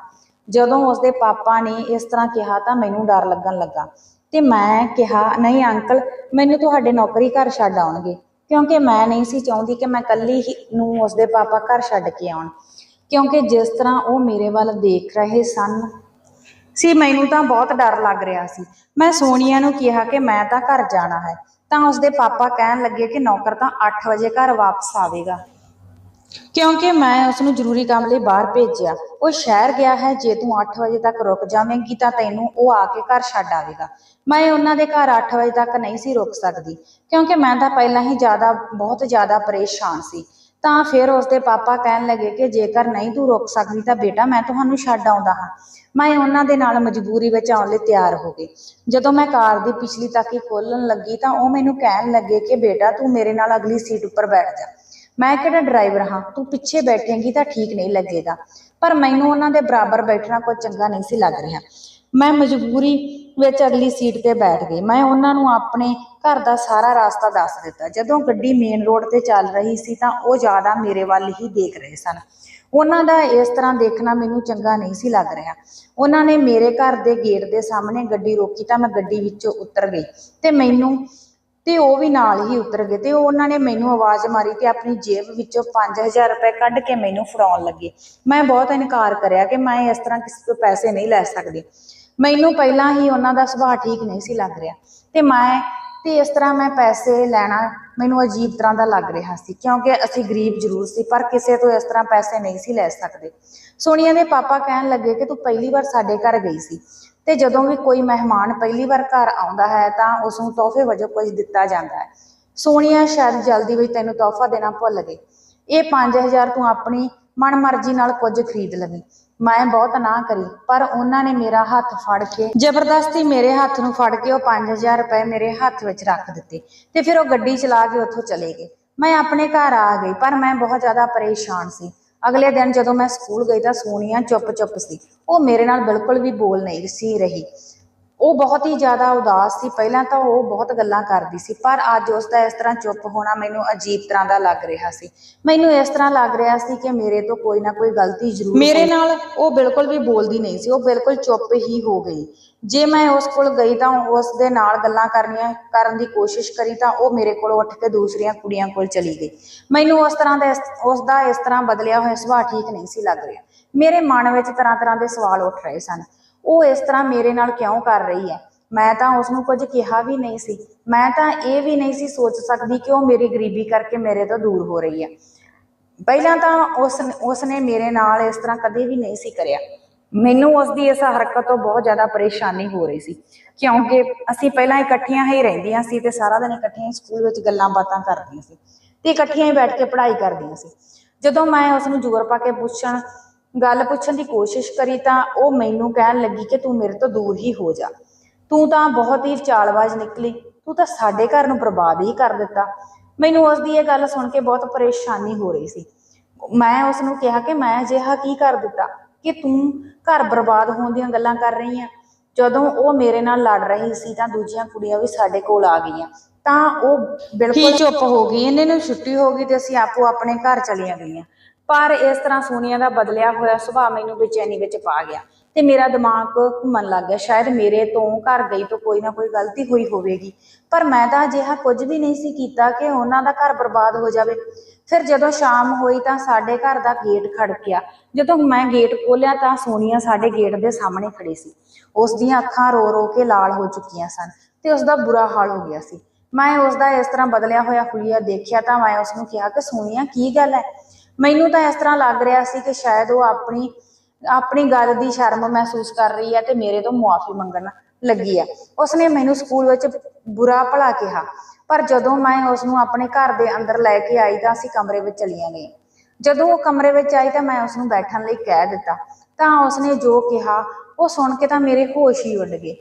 ਜਦੋਂ ਉਸਦੇ ਪਾਪਾ ਨੇ ਇਸ ਤਰ੍ਹਾਂ ਕਿਹਾ ਤਾਂ ਮੈਨੂੰ ਡਰ ਲੱਗਣ ਲੱਗਾ। ਤੇ ਮੈਂ ਕਿਹਾ, ਨਹੀਂ ਅੰਕਲ, ਮੈਨੂੰ ਤੁਹਾਡੇ ਨੌਕਰੀ ਘਰ ਛੱਡ ਆਉਣਗੇ। ਕਿਉਂਕਿ ਮੈਂ ਨਹੀਂ ਸੀ ਚਾਹੁੰਦੀ ਕਿ ਮੈਂ ਇਕੱਲੀ ਹੀ ਨੂੰ ਉਸਦੇ ਪਾਪਾ ਘਰ ਛੱਡ ਕੇ ਆਉਣ। ਕਿਉਂਕਿ ਜਿਸ ਤਰ੍ਹਾਂ ਉਹ ਮੇਰੇ ਵੱਲ ਦੇਖ ਰਹੇ ਸਨ, ਸੀ, ਮੈਨੂੰ ਤਾਂ ਬਹੁਤ ਡਰ ਲੱਗ ਰਿਹਾ ਸੀ। ਮੈਂ ਸੋਨੀਆ ਨੂੰ ਕਿਹਾ ਕਿ ਮੈਂ ਤਾਂ ਘਰ ਜਾਣਾ ਹੈ। ਤਾਂ ਉਸਦੇ ਪਾਪਾ ਕਹਿਣ ਲੱਗੇ ਕਿ ਨੌਕਰ ਤਾਂ 8 ਵਜੇ ਘਰ ਵਾਪਸ ਆਵੇਗਾ। ਕਿਉਂਕਿ ਮੈਂ ਉਸ ਨੂੰ ਜ਼ਰੂਰੀ ਕੰਮ ਲਈ ਬਾਹਰ ਭੇਜਿਆ। ਉਹ ਸ਼ਹਿਰ ਗਿਆ ਹੈ, ਜੇ ਤੂੰ 8 ਵਜੇ ਤੱਕ ਰੁਕ ਜਾਵੇਂਗੀ ਤਾਂ ਤੈਨੂੰ ਉਹ ਆ ਕੇ ਘਰ ਛੱਡ ਆਵੇਗਾ। ਮੈਂ ਉਹਨਾਂ ਦੇ ਘਰ 8 ਵਜੇ ਤੱਕ ਨਹੀਂ ਸੀ ਰੁਕ ਸਕਦੀ, ਕਿਉਂਕਿ ਮੈਂ ਤਾਂ ਪਹਿਲਾਂ ਹੀ ਜ਼ਿਆਦਾ, ਬਹੁਤ ਜ਼ਿਆਦਾ ਪਰੇਸ਼ਾਨ ਸੀ। ਤਾਂ ਫਿਰ ਉਸਦੇ ਪਾਪਾ ਕਹਿਣ ਲੱਗੇ ਕਿ ਜੇਕਰ ਨਹੀਂ ਤੂੰ ਰੁਕ ਸਕਦੀ ਤਾਂ ਬੇਟਾ, ਮੈਂ ਤੁਹਾਨੂੰ ਛੱਡ ਆਉਂਦਾ ਹਾਂ। ਮੈਂ ਉਹਨਾਂ ਦੇ ਨਾਲ ਮਜਬੂਰੀ ਵਿੱਚ ਆਉਣ ਲਈ ਤਿਆਰ ਹੋ ਗਈ। ਜਦੋਂ ਮੈਂ ਕਾਰ ਦੀ ਪਿਛਲੀ ਤਾਕੀ ਖੋਲਣ ਲੱਗੀ ਤਾਂ ਉਹ ਮੈਨੂੰ ਕਹਿਣ ਲੱਗੇ ਕਿ ਬੇਟਾ, ਤੂੰ ਮੇਰੇ ਨਾਲ ਅਗਲੀ ਸੀਟ ਉੱਪਰ ਬੈਠ ਜਾ। ਮੈਂ ਕਿਹੜਾ ਡਰਾਈਵਰ ਹਾਂ? ਤੂੰ ਪਿੱਛੇ ਬੈਠੇਂਗੀ ਤਾਂ ਠੀਕ ਨਹੀਂ ਲੱਗੇਗਾ। ਪਰ ਮੈਨੂੰ ਉਹਨਾਂ ਦੇ ਬਰਾਬਰ ਬੈਠਣਾ ਕੋਈ ਚੰਗਾ ਨਹੀਂ ਸੀ ਲੱਗ ਰਿਹਾ। ਮੈਂ ਮਜਬੂਰੀ ਵਿੱਚ ਅਗਲੀ ਸੀਟ ਤੇ ਬੈਠ ਗਈ। ਮੈਂ ਉਹਨਾਂ ਨੂੰ ਆਪਣੇ ਘਰ ਦਾ ਸਾਰਾ ਰਾਸਤਾ ਦੱਸ ਦਿੱਤਾ। ਜਦੋਂ ਗੱਡੀ ਮੇਨ ਰੋਡ ਤੇ ਚੱਲ ਰਹੀ ਸੀ ਤਾਂ ਉਹ ਜ਼ਿਆਦਾ ਮੇਰੇ ਵੱਲ ਹੀ ਦੇਖ ਰਹੇ ਸਨ। ਉਹਨਾਂ ਦਾ ਇਸ ਤਰ੍ਹਾਂ ਦੇਖਣਾ ਮੈਨੂੰ ਚੰਗਾ ਨਹੀਂ ਸੀ ਲੱਗ ਰਿਹਾ। ਉਹਨਾਂ ਨੇ ਮੇਰੇ ਘਰ ਦੇ ਗੇਟ ਦੇ ਸਾਹਮਣੇ ਗੱਡੀ ਰੋਕੀ ਤਾਂ ਮੈਂ ਗੱਡੀ ਵਿੱਚੋਂ ਉਤਰ ਗਈ। ਤੇ ਮੈਨੂੰ ਤੇ ਉਹ ਵੀ ਨਾਲ ਹੀ ਉਤਰ ਗਏ ਤੇ ਉਹਨਾਂ ਨੇ ਮੈਨੂੰ ਆਵਾਜ਼ ਮਾਰੀ ਤੇ ਆਪਣੀ ਜੇਬ ਵਿੱਚੋਂ 5000 ਰੁਪਏ ਕੱਢ ਕੇ ਮੈਨੂੰ ਫੜਾਉਣ ਲੱਗੇ। ਮੈਂ ਬਹੁਤ ਇਨਕਾਰ ਕਰਿਆ ਕਿ ਮੈਂ ਇਸ ਤਰ੍ਹਾਂ ਕਿਸੇ ਤੋਂ ਪੈਸੇ ਨਹੀਂ ਲੈ ਸਕਦੀ। ਮੈਨੂੰ ਪਹਿਲਾਂ ਹੀ ਉਹਨਾਂ ਦਾ ਸੁਭਾਅ ਠੀਕ ਨਹੀਂ ਸੀ ਲੱਗ ਰਿਹਾ ਤੇ ਮੈਂ, ਤੇ ਇਸ ਤਰ੍ਹਾਂ ਮੈਂ ਪੈਸੇ ਲੈਣਾ ਮੈਨੂੰ ਅਜੀਬ ਤਰ੍ਹਾਂ ਦਾ ਲੱਗ ਰਿਹਾ ਸੀ ਕਿਉਂਕਿ ਅਸੀਂ ਗਰੀਬ ਜ਼ਰੂਰ ਸੀ ਪਰ ਕਿਸੇ ਤੋਂ ਇਸ ਤਰ੍ਹਾਂ ਪੈਸੇ ਨਹੀਂ ਸੀ ਲੈ ਸਕਦੇ। ਸੋਨੀਆ ਦੇ ਪਾਪਾ ਕਹਿਣ ਲੱਗੇ ਕਿ ਤੂੰ ਪਹਿਲੀ ਵਾਰ ਸਾਡੇ ਘਰ ਗਈ ਸੀ। ਤੇ ਜਦੋਂ ਵੀ ਕੋਈ ਮਹਿਮਾਨ ਪਹਿਲੀ ਵਾਰ ਘਰ ਆਉਂਦਾ ਹੈ ਤਾਂ ਉਸ ਨੂੰ ਤੋਹਫੇ ਵਜੋਂ ਕੁਝ ਦਿੱਤਾ ਜਾਂਦਾ ਹੈ। ਸੋਨੀਆ ਸ਼ਾਇਦ ਜਲਦੀ ਵਿੱਚ ਤੈਨੂੰ ਤੋਹਫਾ ਦੇਣਾ ਭੁੱਲ ਗਈ। ਇਹ 5000 ਤੂੰ ਆਪਣੀ ਮਨਮਰਜ਼ੀ ਨਾਲ ਕੁਝ ਖਰੀਦ ਲਵੀਂ। ਮੈਂ ਬਹੁਤ ਨਾ ਕਰੀ, ਪਰ ਉਹਨਾਂ ਨੇ ਮੇਰਾ ਹੱਥ ਫੜ ਕੇ ਜ਼ਬਰਦਸਤੀ ਮੇਰੇ ਹੱਥ ਨੂੰ ਫੜ ਕੇ ਉਹ 5000 ਰੁਪਏ ਮੇਰੇ ਹੱਥ ਵਿੱਚ ਰੱਖ ਦਿੱਤੇ ਤੇ ਫਿਰ ਉਹ ਗੱਡੀ ਚਲਾ ਕੇ ਉੱਥੋਂ ਚਲੇ ਗਏ। ਮੈਂ ਆਪਣੇ ਘਰ ਆ ਗਈ, ਪਰ ਮੈਂ ਬਹੁਤ ਜ਼ਿਆਦਾ ਪਰੇਸ਼ਾਨ ਸੀ। ਅਗਲੇ ਦਿਨ ਜਦੋਂ ਮੈਂ ਸਕੂਲ ਗਈ ਤਾਂ ਸੋਨੀਆ ਚੁੱਪ-ਚੁੱਪ ਸੀ। ਉਹ ਮੇਰੇ ਨਾਲ ਬਿਲਕੁਲ ਵੀ ਬੋਲ ਨਹੀਂ ਸੀ ਰਹੀ। ਉਹ ਬਹੁਤ ਹੀ ਜ਼ਿਆਦਾ ਉਦਾਸ ਸੀ। ਪਹਿਲਾਂ ਤਾਂ ਉਹ ਬਹੁਤ ਗੱਲਾਂ ਕਰਦੀ ਸੀ ਪਰ ਅੱਜ ਉਸ ਦਾ ਇਸ ਤਰ੍ਹਾਂ ਚੁੱਪ ਹੋਣਾ ਮੈਨੂੰ ਅਜੀਬ ਤਰ੍ਹਾਂ ਦਾ ਲੱਗ ਰਿਹਾ ਸੀ। ਮੈਨੂੰ ਇਸ ਤਰ੍ਹਾਂ ਲੱਗ ਰਿਹਾ ਸੀ ਕਿ ਮੇਰੇ ਤੋਂ ਕੋਈ ਨਾ ਕੋਈ ਗਲਤੀ ਜ਼ਰੂਰ ਮੇਰੇ ਨਾਲ ਉਹ ਬਿਲਕੁਲ ਵੀ ਬੋਲਦੀ ਨਹੀਂ ਸੀ ਉਹ ਬਿਲਕੁਲ ਚੁੱਪ ਹੀ ਹੋ ਗਈ। ਜੇ ਮੈਂ ਉਸ ਕੋਲ ਗਈ ਤਾਂ ਉਸ ਦੇ ਨਾਲ ਗੱਲਾਂ ਕਰਨੀਆਂ ਕਰਨ ਦੀ ਕੋਸ਼ਿਸ਼ ਕਰੀ ਤਾਂ ਉਹ ਮੇਰੇ ਕੋਲ ਉੱਠ ਕੇ ਦੂਸਰੀਆਂ ਕੁੜੀਆਂ ਕੋਲ ਚਲੀ ਗਈ। ਮੈਨੂੰ ਉਸ ਤਰ੍ਹਾਂ ਦਾ ਉਸ ਦਾ ਇਸ ਤਰ੍ਹਾਂ ਬਦਲਿਆ ਹੋਇਆ ਸੁਭਾਅ ਠੀਕ ਨਹੀਂ ਸੀ ਲੱਗ ਰਿਹਾ। ਮੇਰੇ ਮਨ ਵਿੱਚ ਤਰ੍ਹਾਂ ਤਰ੍ਹਾਂ ਦੇ ਸਵਾਲ ਉੱਠ ਰਹੇ ਸਨ। ਉਹ ਇਸ ਤਰ੍ਹਾਂ ਮੇਰੇ ਨਾਲ ਕਿਉਂ ਕਰ ਰਹੀ ਹੈ? ਮੈਂ ਤਾਂ ਉਸ ਨੂੰ ਕੁਝ ਕਿਹਾ ਵੀ ਨਹੀਂ ਸੀ। ਮੈਂ ਤਾਂ ਇਹ ਵੀ ਨਹੀਂ ਸੀ ਸੋਚ ਸਕਦੀ ਕਿ ਉਹ ਮੇਰੀ ਗਰੀਬੀ ਕਰਕੇ ਮੇਰੇ ਤੋਂ ਦੂਰ ਹੋ ਰਹੀ ਹੈ। ਪਹਿਲਾਂ ਤਾਂ ਉਸ ਉਸ ਨੇ ਮੇਰੇ ਨਾਲ ਇਸ ਤਰ੍ਹਾਂ ਕਦੇ ਵੀ ਨਹੀਂ ਸੀ ਕਰਿਆ। ਮੈਨੂੰ ਉਸ ਦੀ ਇਸ ਹਰਕਤ ਤੋਂ ਬਹੁਤ ਜ਼ਿਆਦਾ ਪਰੇਸ਼ਾਨੀ ਹੋ ਰਹੀ ਸੀ। ਕਿਉਂਕਿ ਅਸੀਂ ਪਹਿਲਾਂ ਇਕੱਠੀਆਂ ਹੀ ਰਹਿੰਦੀਆਂ ਸੀ ਤੇ ਸਾਰਾ ਦਿਨ ਇਕੱਠੀਆਂ ਹੀ ਸਕੂਲ ਵਿੱਚ ਗੱਲਾਂ ਬਾਤਾਂ ਕਰਦੀਆਂ ਸੀ ਤੇ ਇਕੱਠੀਆਂ ਹੀ ਬੈਠ ਕੇ ਪੜ੍ਹਾਈ ਕਰਦੀਆਂ ਸੀ। ਜਦੋਂ ਮੈਂ ਉਸ ਨੂੰ ਜ਼ੋਰ ਪਾ ਕੇ ਪੁੱਛਣ ਗੱਲ ਪੁੱਛਣ ਦੀ ਕੋਸ਼ਿਸ਼ ਕਰੀ ਤਾਂ ਉਹ ਮੈਨੂੰ ਕਹਿਣ ਲੱਗੀ ਕਿ ਤੂੰ ਮੇਰੇ ਤੋਂ ਦੂਰ ਹੀ ਹੋ ਜਾ। ਤੂੰ ਤਾਂ ਬਹੁਤ ਹੀ ਚਾਲਬਾਜ਼ ਨਿਕਲੀ। ਤੂੰ ਤਾਂ ਸਾਡੇ ਘਰ ਨੂੰ ਬਰਬਾਦ ਹੀ ਕਰ ਦਿੱਤਾ। ਮੈਨੂੰ ਉਸ ਦੀ ਇਹ ਗੱਲ ਸੁਣ ਕੇ ਬਹੁਤ ਪਰੇਸ਼ਾਨੀ ਹੋ ਰਹੀ ਸੀ। ਮੈਂ ਉਸ ਨੂੰ ਕਿਹਾ ਕਿ ਮੈਂ ਅਜਿਹਾ ਕੀ ਕਰ ਦਿੱਤਾ ਕਿ ਤੂੰ ਘਰ ਬਰਬਾਦ ਹੋਣ ਦੀਆਂ ਗੱਲਾਂ ਕਰ ਰਹੀ ਆ। ਜਦੋਂ ਉਹ ਮੇਰੇ ਨਾਲ ਲੜ ਰਹੀ ਸੀ ਤਾਂ ਦੂਜੀਆਂ ਕੁੜੀਆਂ ਵੀ ਸਾਡੇ ਕੋਲ ਆ ਗਈਆਂ। ਤਾਂ ਉਹ ਬਿਲਕੁਲ ਚੁੱਪ ਹੋ ਗਈ। ਇਹਨਾਂ ਨੂੰ ਛੁੱਟੀ ਹੋ ਗਈ ਤੇ ਅਸੀਂ ਆਪੋ ਆਪਣੇ ਘਰ ਚਲੀਆਂ ਗਈਆਂ। ਪਰ ਇਸ ਤਰ੍ਹਾਂ ਸੋਨੀਆ ਦਾ ਬਦਲਿਆ ਹੋਇਆ ਸੁਭਾਅ ਮੈਨੂੰ ਬੇਚੈਨੀ ਵਿੱਚ ਪਾ ਗਿਆ ਤੇ ਮੇਰਾ ਦਿਮਾਗ ਘੁੰਮਣ ਲੱਗ ਗਿਆ। ਸ਼ਾਇਦ ਮੇਰੇ ਤੋਂ ਘਰ ਗਈ ਤੋਂ ਕੋਈ ਨਾ ਕੋਈ ਗਲਤੀ ਹੋਈ ਹੋਵੇਗੀ। ਪਰ ਮੈਂ ਤਾਂ ਅਜਿਹਾ ਕੁਝ ਵੀ ਨਹੀਂ ਸੀ ਕੀਤਾ ਕਿ ਉਹਨਾਂ ਦਾ ਘਰ ਬਰਬਾਦ ਹੋ ਜਾਵੇ। ਫਿਰ ਜਦੋਂ ਸ਼ਾਮ ਹੋਈ ਤਾਂ ਸਾਡੇ ਘਰ ਦਾ ਗੇਟ ਖੜਕਿਆ ਜਦੋਂ ਮੈਂ ਗੇਟ ਖੋਲ੍ਹਿਆ ਤਾਂ ਸੋਨੀਆ ਸਾਡੇ ਗੇਟ ਦੇ ਸਾਹਮਣੇ ਖੜੀ ਸੀ। ਉਸ ਦੀਆਂ ਅੱਖਾਂ ਰੋ ਰੋ ਕੇ ਲਾਲ ਹੋ ਚੁੱਕੀਆਂ ਸਨ ਤੇ ਉਸ ਦਾ ਬੁਰਾ ਹਾਲ ਹੋ ਗਿਆ ਸੀ। ਮੈਂ ਉਸ ਦਾ ਇਸ ਤਰ੍ਹਾਂ ਬਦਲਿਆ ਹੋਇਆ ਹੁਲੀਆ ਦੇਖਿਆ ਤਾਂ ਮੈਂ ਉਸ ਨੂੰ ਕਿਹਾ ਕਿ ਸੋਨੀਆ, ਕੀ ਗੱਲ ਹੈ? ਮੈਨੂੰ ਤਾਂ ਇਸ ਤਰ੍ਹਾਂ ਲੱਗ ਰਿਹਾ ਸੀ ਕਿ ਸ਼ਾਇਦ ਉਹ ਆਪਣੀ ਆਪਣੀ ਗੱਲ ਦੀ ਸ਼ਰਮ ਮਹਿਸੂਸ ਕਰ ਰਹੀ ਹੈ ਤੇ ਮੇਰੇ ਤੋਂ ਮੁਆਫੀ ਮੰਗਣ ਲੱਗੀ ਹੈ। ਉਸਨੇ ਮੈਨੂੰ ਸਕੂਲ ਵਿੱਚ ਬੁਰਾ ਭਲਾ ਕਿਹਾ, ਪਰ ਜਦੋਂ ਮੈਂ ਉਸ ਨੂੰ ਆਪਣੇ ਘਰ ਦੇ ਅੰਦਰ ਲੈ ਕੇ ਆਈ ਤਾਂ ਅਸੀਂ ਕਮਰੇ ਵਿੱਚ ਚਲੀਆਂ ਗਈਆਂ। ਜਦੋਂ ਉਹ ਕਮਰੇ ਵਿੱਚ ਆਈ ਤਾਂ ਮੈਂ ਉਸ ਨੂੰ ਬੈਠਣ ਲਈ ਕਹਿ ਦਿੱਤਾ, ਤਾਂ ਉਸਨੇ ਜੋ ਕਿਹਾ, ਉਹ ਸੁਣ ਕੇ ਤਾਂ ਮੇਰੇ ਹੋਸ਼ ਹੀ ਉੱਡ ਗਏ।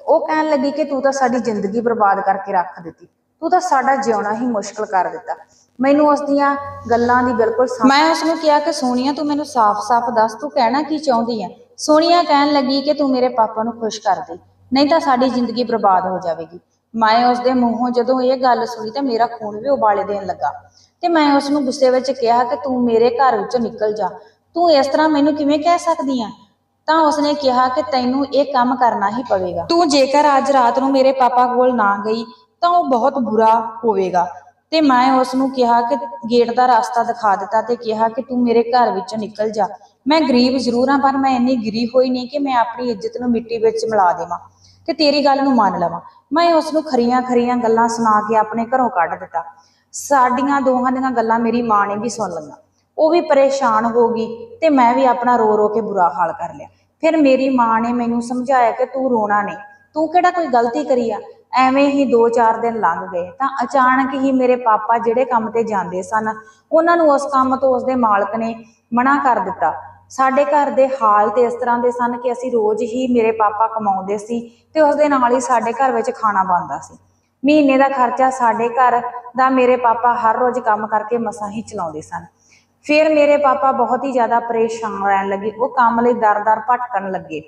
ਉਹ ਕਹਿਣ ਲੱਗੀ ਕਿ ਤੂੰ ਤਾਂ ਸਾਡੀ ਜ਼ਿੰਦਗੀ ਬਰਬਾਦ ਕਰਕੇ ਰੱਖ ਦਿੱਤੀ, ਤੂੰ ਤਾਂ ਸਾਡਾ ਜਿਉਣਾ ਹੀ ਮੁਸ਼ਕਲ ਕਰ ਦਿੱਤਾ। ਮੈਨੂੰ ਉਸ ਦੀਆਂ ਗੱਲਾਂ ਦੀ ਬਿਲਕੁਲ ਸਮਝ ਮੈਂ ਉਸ ਨੂੰ ਕਿਹਾ ਕਿ ਸੋਨੀਆ, ਤੂੰ ਮੈਨੂੰ ਸਾਫ਼-ਸਾਫ਼ ਦੱਸ, ਤੂੰ ਕਹਿਣਾ ਕੀ ਚਾਹੁੰਦੀ ਹੈ ਸੋਨੀਆ ਕਹਿਣ ਲੱਗੀ ਕਿ ਤੂੰ ਮੇਰੇ ਪਾਪਾ ਨੂੰ ਖੁਸ਼ ਕਰ ਦੇ, ਨਹੀਂ ਤਾਂ ਸਾਡੀ ਜ਼ਿੰਦਗੀ ਬਰਬਾਦ ਹੋ ਜਾਵੇਗੀ। ਮੈਂ ਉਸ ਦੇ ਮੂੰਹੋਂ ਜਦੋਂ ਇਹ ਗੱਲ ਸੁਣੀ ਤਾਂ ਮੇਰਾ ਖੂਨ ਵੀ ਉਬਾਲੇ ਦੇਣ ਲੱਗਾ ਤੇ ਮੈਂ ਉਸ ਨੂੰ ਗੁੱਸੇ ਵਿੱਚ ਕਿਹਾ ਕਿ ਤੂੰ ਮੇਰੇ ਘਰ ਵਿੱਚੋਂ ਨਿਕਲ ਜਾ। ਤੂੰ ਇਸ ਤਰ੍ਹਾਂ ਮੈਨੂੰ ਕਿਵੇਂ ਕਹਿ ਸਕਦੀ ਆ ਤਾਂ ਉਸਨੇ ਕਿਹਾ ਕਿ ਤੈਨੂੰ ਇਹ ਕੰਮ ਕਰਨਾ ਹੀ ਪਵੇਗਾ। ਤੂੰ ਜੇਕਰ ਅੱਜ ਰਾਤ ਨੂੰ ਮੇਰੇ ਪਾਪਾ ਕੋਲ ਨਾ ਗਈ ਤਾਂ ਉਹ ਬਹੁਤ ਬੁਰਾ ਹੋਵੇਗਾ। ਤੇ ਮੈਂ ਉਸ ਨੂੰ ਕਿਹਾ ਕਿ ਗੇਟ ਦਾ ਰਸਤਾ ਦਿਖਾ ਦਿੱਤਾ ਤੇ ਕਿਹਾ ਕਿ ਤੂੰ ਮੇਰੇ ਘਰ ਵਿੱਚੋਂ ਨਿਕਲ ਜਾ। ਮੈਂ ਗਰੀਬ ਜ਼ਰੂਰ ਹਾਂ, ਪਰ ਮੈਂ ਇੰਨੀ ਗਿਰੀ ਹੋਈ ਨਹੀਂ ਕਿ ਮੈਂ ਆਪਣੀ ਇੱਜ਼ਤ ਨੂੰ ਮਿੱਟੀ ਵਿੱਚ ਮਿਲਾ ਦੇਵਾਂ ਤੇ ਤੇਰੀ ਗੱਲ ਨੂੰ ਮੰਨ ਲਵਾਂ। ਮੈਂ ਉਸ ਨੂੰ ਖਰੀਆਂ ਖਰੀਆਂ ਗੱਲਾਂ ਸੁਣਾ ਕੇ ਆਪਣੇ ਘਰੋਂ ਕੱਢ ਦਿੱਤਾ। ਸਾਡੀਆਂ ਦੋਹਾਂ ਦੀਆਂ ਗੱਲਾਂ ਮੇਰੀ ਮਾਂ ਨੇ ਵੀ ਸੁਣ ਲਈਆਂ। ਉਹ ਵੀ ਪਰੇਸ਼ਾਨ ਹੋ ਗਈ ਤੇ ਮੈਂ ਵੀ ਆਪਣਾ ਰੋ ਰੋ ਕੇ ਬੁਰਾ ਹਾਲ ਕਰ ਲਿਆ। ਫਿਰ ਮੇਰੀ ਮਾਂ ਨੇ ਮੈਨੂੰ ਸਮਝਾਇਆ ਕਿ ਤੂੰ ਰੋਣਾ ਨਹੀਂ। ਤੂੰ ਕਿਹੜਾ ਕੋਈ ਗਲਤੀ ਕਰੀ ਆ? ਐਵੇਂ ਹੀ 2-4 ਦਿਨ ਲੰਘ ਗਏ। ਤਾਂ ਅਚਾਨਕ ਹੀ ਮੇਰੇ ਪਾਪਾ ਜਿਹੜੇ ਕੰਮ ਤੇ ਜਾਂਦੇ ਸਨ, ਉਹਨਾਂ ਨੂੰ ਉਸ ਕੰਮ ਤੋਂ ਉਸਦੇ ਮਾਲਕ ਨੇ ਮਨਾ ਕਰ ਦਿੱਤਾ। ਸਾਡੇ ਘਰ ਦੇ ਹਾਲਤ ਇਸ ਤਰ੍ਹਾਂ ਦੇ ਸਨ ਕਿ ਅਸੀਂ ਰੋਜ਼ ਹੀ ਮੇਰੇ ਪਾਪਾ ਕਮਾਉਂਦੇ ਸੀ ਤੇ ਉਸ ਦੇ ਨਾਲ ਹੀ ਸਾਡੇ ਘਰ ਵਿੱਚ ਖਾਣਾ ਬਣਦਾ ਸੀ। ਮਹੀਨੇ ਦਾ ਖਰਚਾ ਸਾਡੇ ਘਰ ਦਾ ਮੇਰੇ ਪਾਪਾ ਹਰ ਰੋਜ਼ ਕੰਮ ਕਰਕੇ ਮਸਾਂ ਹੀ ਚਲਾਉਂਦੇ ਸਨ। ਫਿਰ ਮੇਰੇ ਪਾਪਾ ਬਹੁਤ ਹੀ ਜ਼ਿਆਦਾ ਪਰੇਸ਼ਾਨ ਰਹਿਣ ਲੱਗੇ। ਉਹ ਕੰਮ ਲਈ ਦਰ-ਦਰ ਭਟਕਣ ਲੱਗੇ।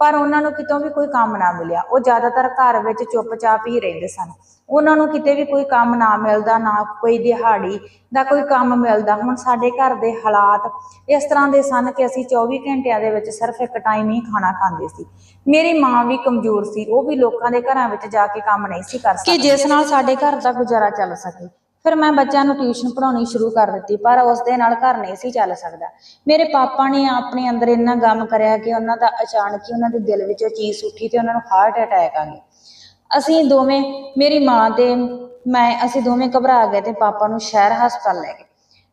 ਪਰ ਉਹਨਾਂ ਨੂੰ ਕਿਤੋਂ ਵੀ ਕੋਈ ਕੰਮ ਨਾ ਮਿਲਿਆ। ਉਹ ਜ਼ਿਆਦਾਤਰ ਘਰ ਵਿੱਚ ਚੁੱਪਚਾਪ ਹੀ ਰਹਿੰਦੇ ਸਨ। ਉਹਨਾਂ ਨੂੰ ਕਿਤੇ ਵੀ ਕੋਈ ਕੰਮ ਨਾ ਮਿਲਦਾ ਨਾ ਕੋਈ ਦਿਹਾੜੀ ਦਾ ਕੋਈ ਕੰਮ ਮਿਲਦਾ। ਹੁਣ ਸਾਡੇ ਘਰ ਦੇ ਹਾਲਾਤ ਇਸ ਤਰ੍ਹਾਂ ਦੇ ਸਨ ਕਿ ਅਸੀਂ 24 ਘੰਟਿਆਂ ਦੇ ਵਿੱਚ ਸਿਰਫ ਇੱਕ ਟਾਈਮ ਹੀ ਖਾਣਾ ਖਾਂਦੇ ਸੀ। ਮੇਰੀ ਮਾਂ ਵੀ ਕਮਜ਼ੋਰ ਸੀ। ਉਹ ਵੀ ਲੋਕਾਂ ਦੇ ਘਰਾਂ ਵਿੱਚ ਜਾ ਕੇ ਕੰਮ ਨਹੀਂ ਸੀ ਕਰ ਸਕਦੀ। ਕਿ ਜਿਸ ਨਾਲ ਸਾਡੇ ਘਰ ਦਾ ਗੁਜ਼ਾਰਾ ਚੱਲ ਸਕੇ। ਫਿਰ ਮੈਂ ਬੱਚਿਆਂ ਨੂੰ ਟਿਊਸ਼ਨ ਪੜਾਉਣੀ ਸ਼ੁਰੂ ਕਰ ਦਿੱਤੀ, ਪਰ ਉਸ ਦੇ ਨਾਲ ਘਰ ਨਹੀਂ ਸੀ ਚੱਲ ਸਕਦਾ। ਮੇਰੇ ਪਾਪਾ ਨੇ ਆਪਣੇ ਅੰਦਰ ਇੰਨਾ ਗਮ ਕਰਿਆ ਕਿ ਉਹਨਾਂ ਦਾ ਅਚਾਨਕ ਹੀ ਉਹਨਾਂ ਦੇ ਦਿਲ ਵਿੱਚ ਚੀਜ਼ ਉੱਠੀ ਤੇ ਉਹਨਾਂ ਨੂੰ ਹਾਰਟ ਅਟੈਕ ਆ ਗਿਆ ਅਸੀਂ ਦੋਵੇਂ, ਮੇਰੀ ਮਾਂ ਤੇ ਮੈਂ, ਅਸੀਂ ਦੋਵੇਂ ਘਬਰਾ ਗਏ ਤੇ ਪਾਪਾ ਨੂੰ ਸ਼ਹਿਰ ਹਸਪਤਾਲ ਲੈ ਗਏ।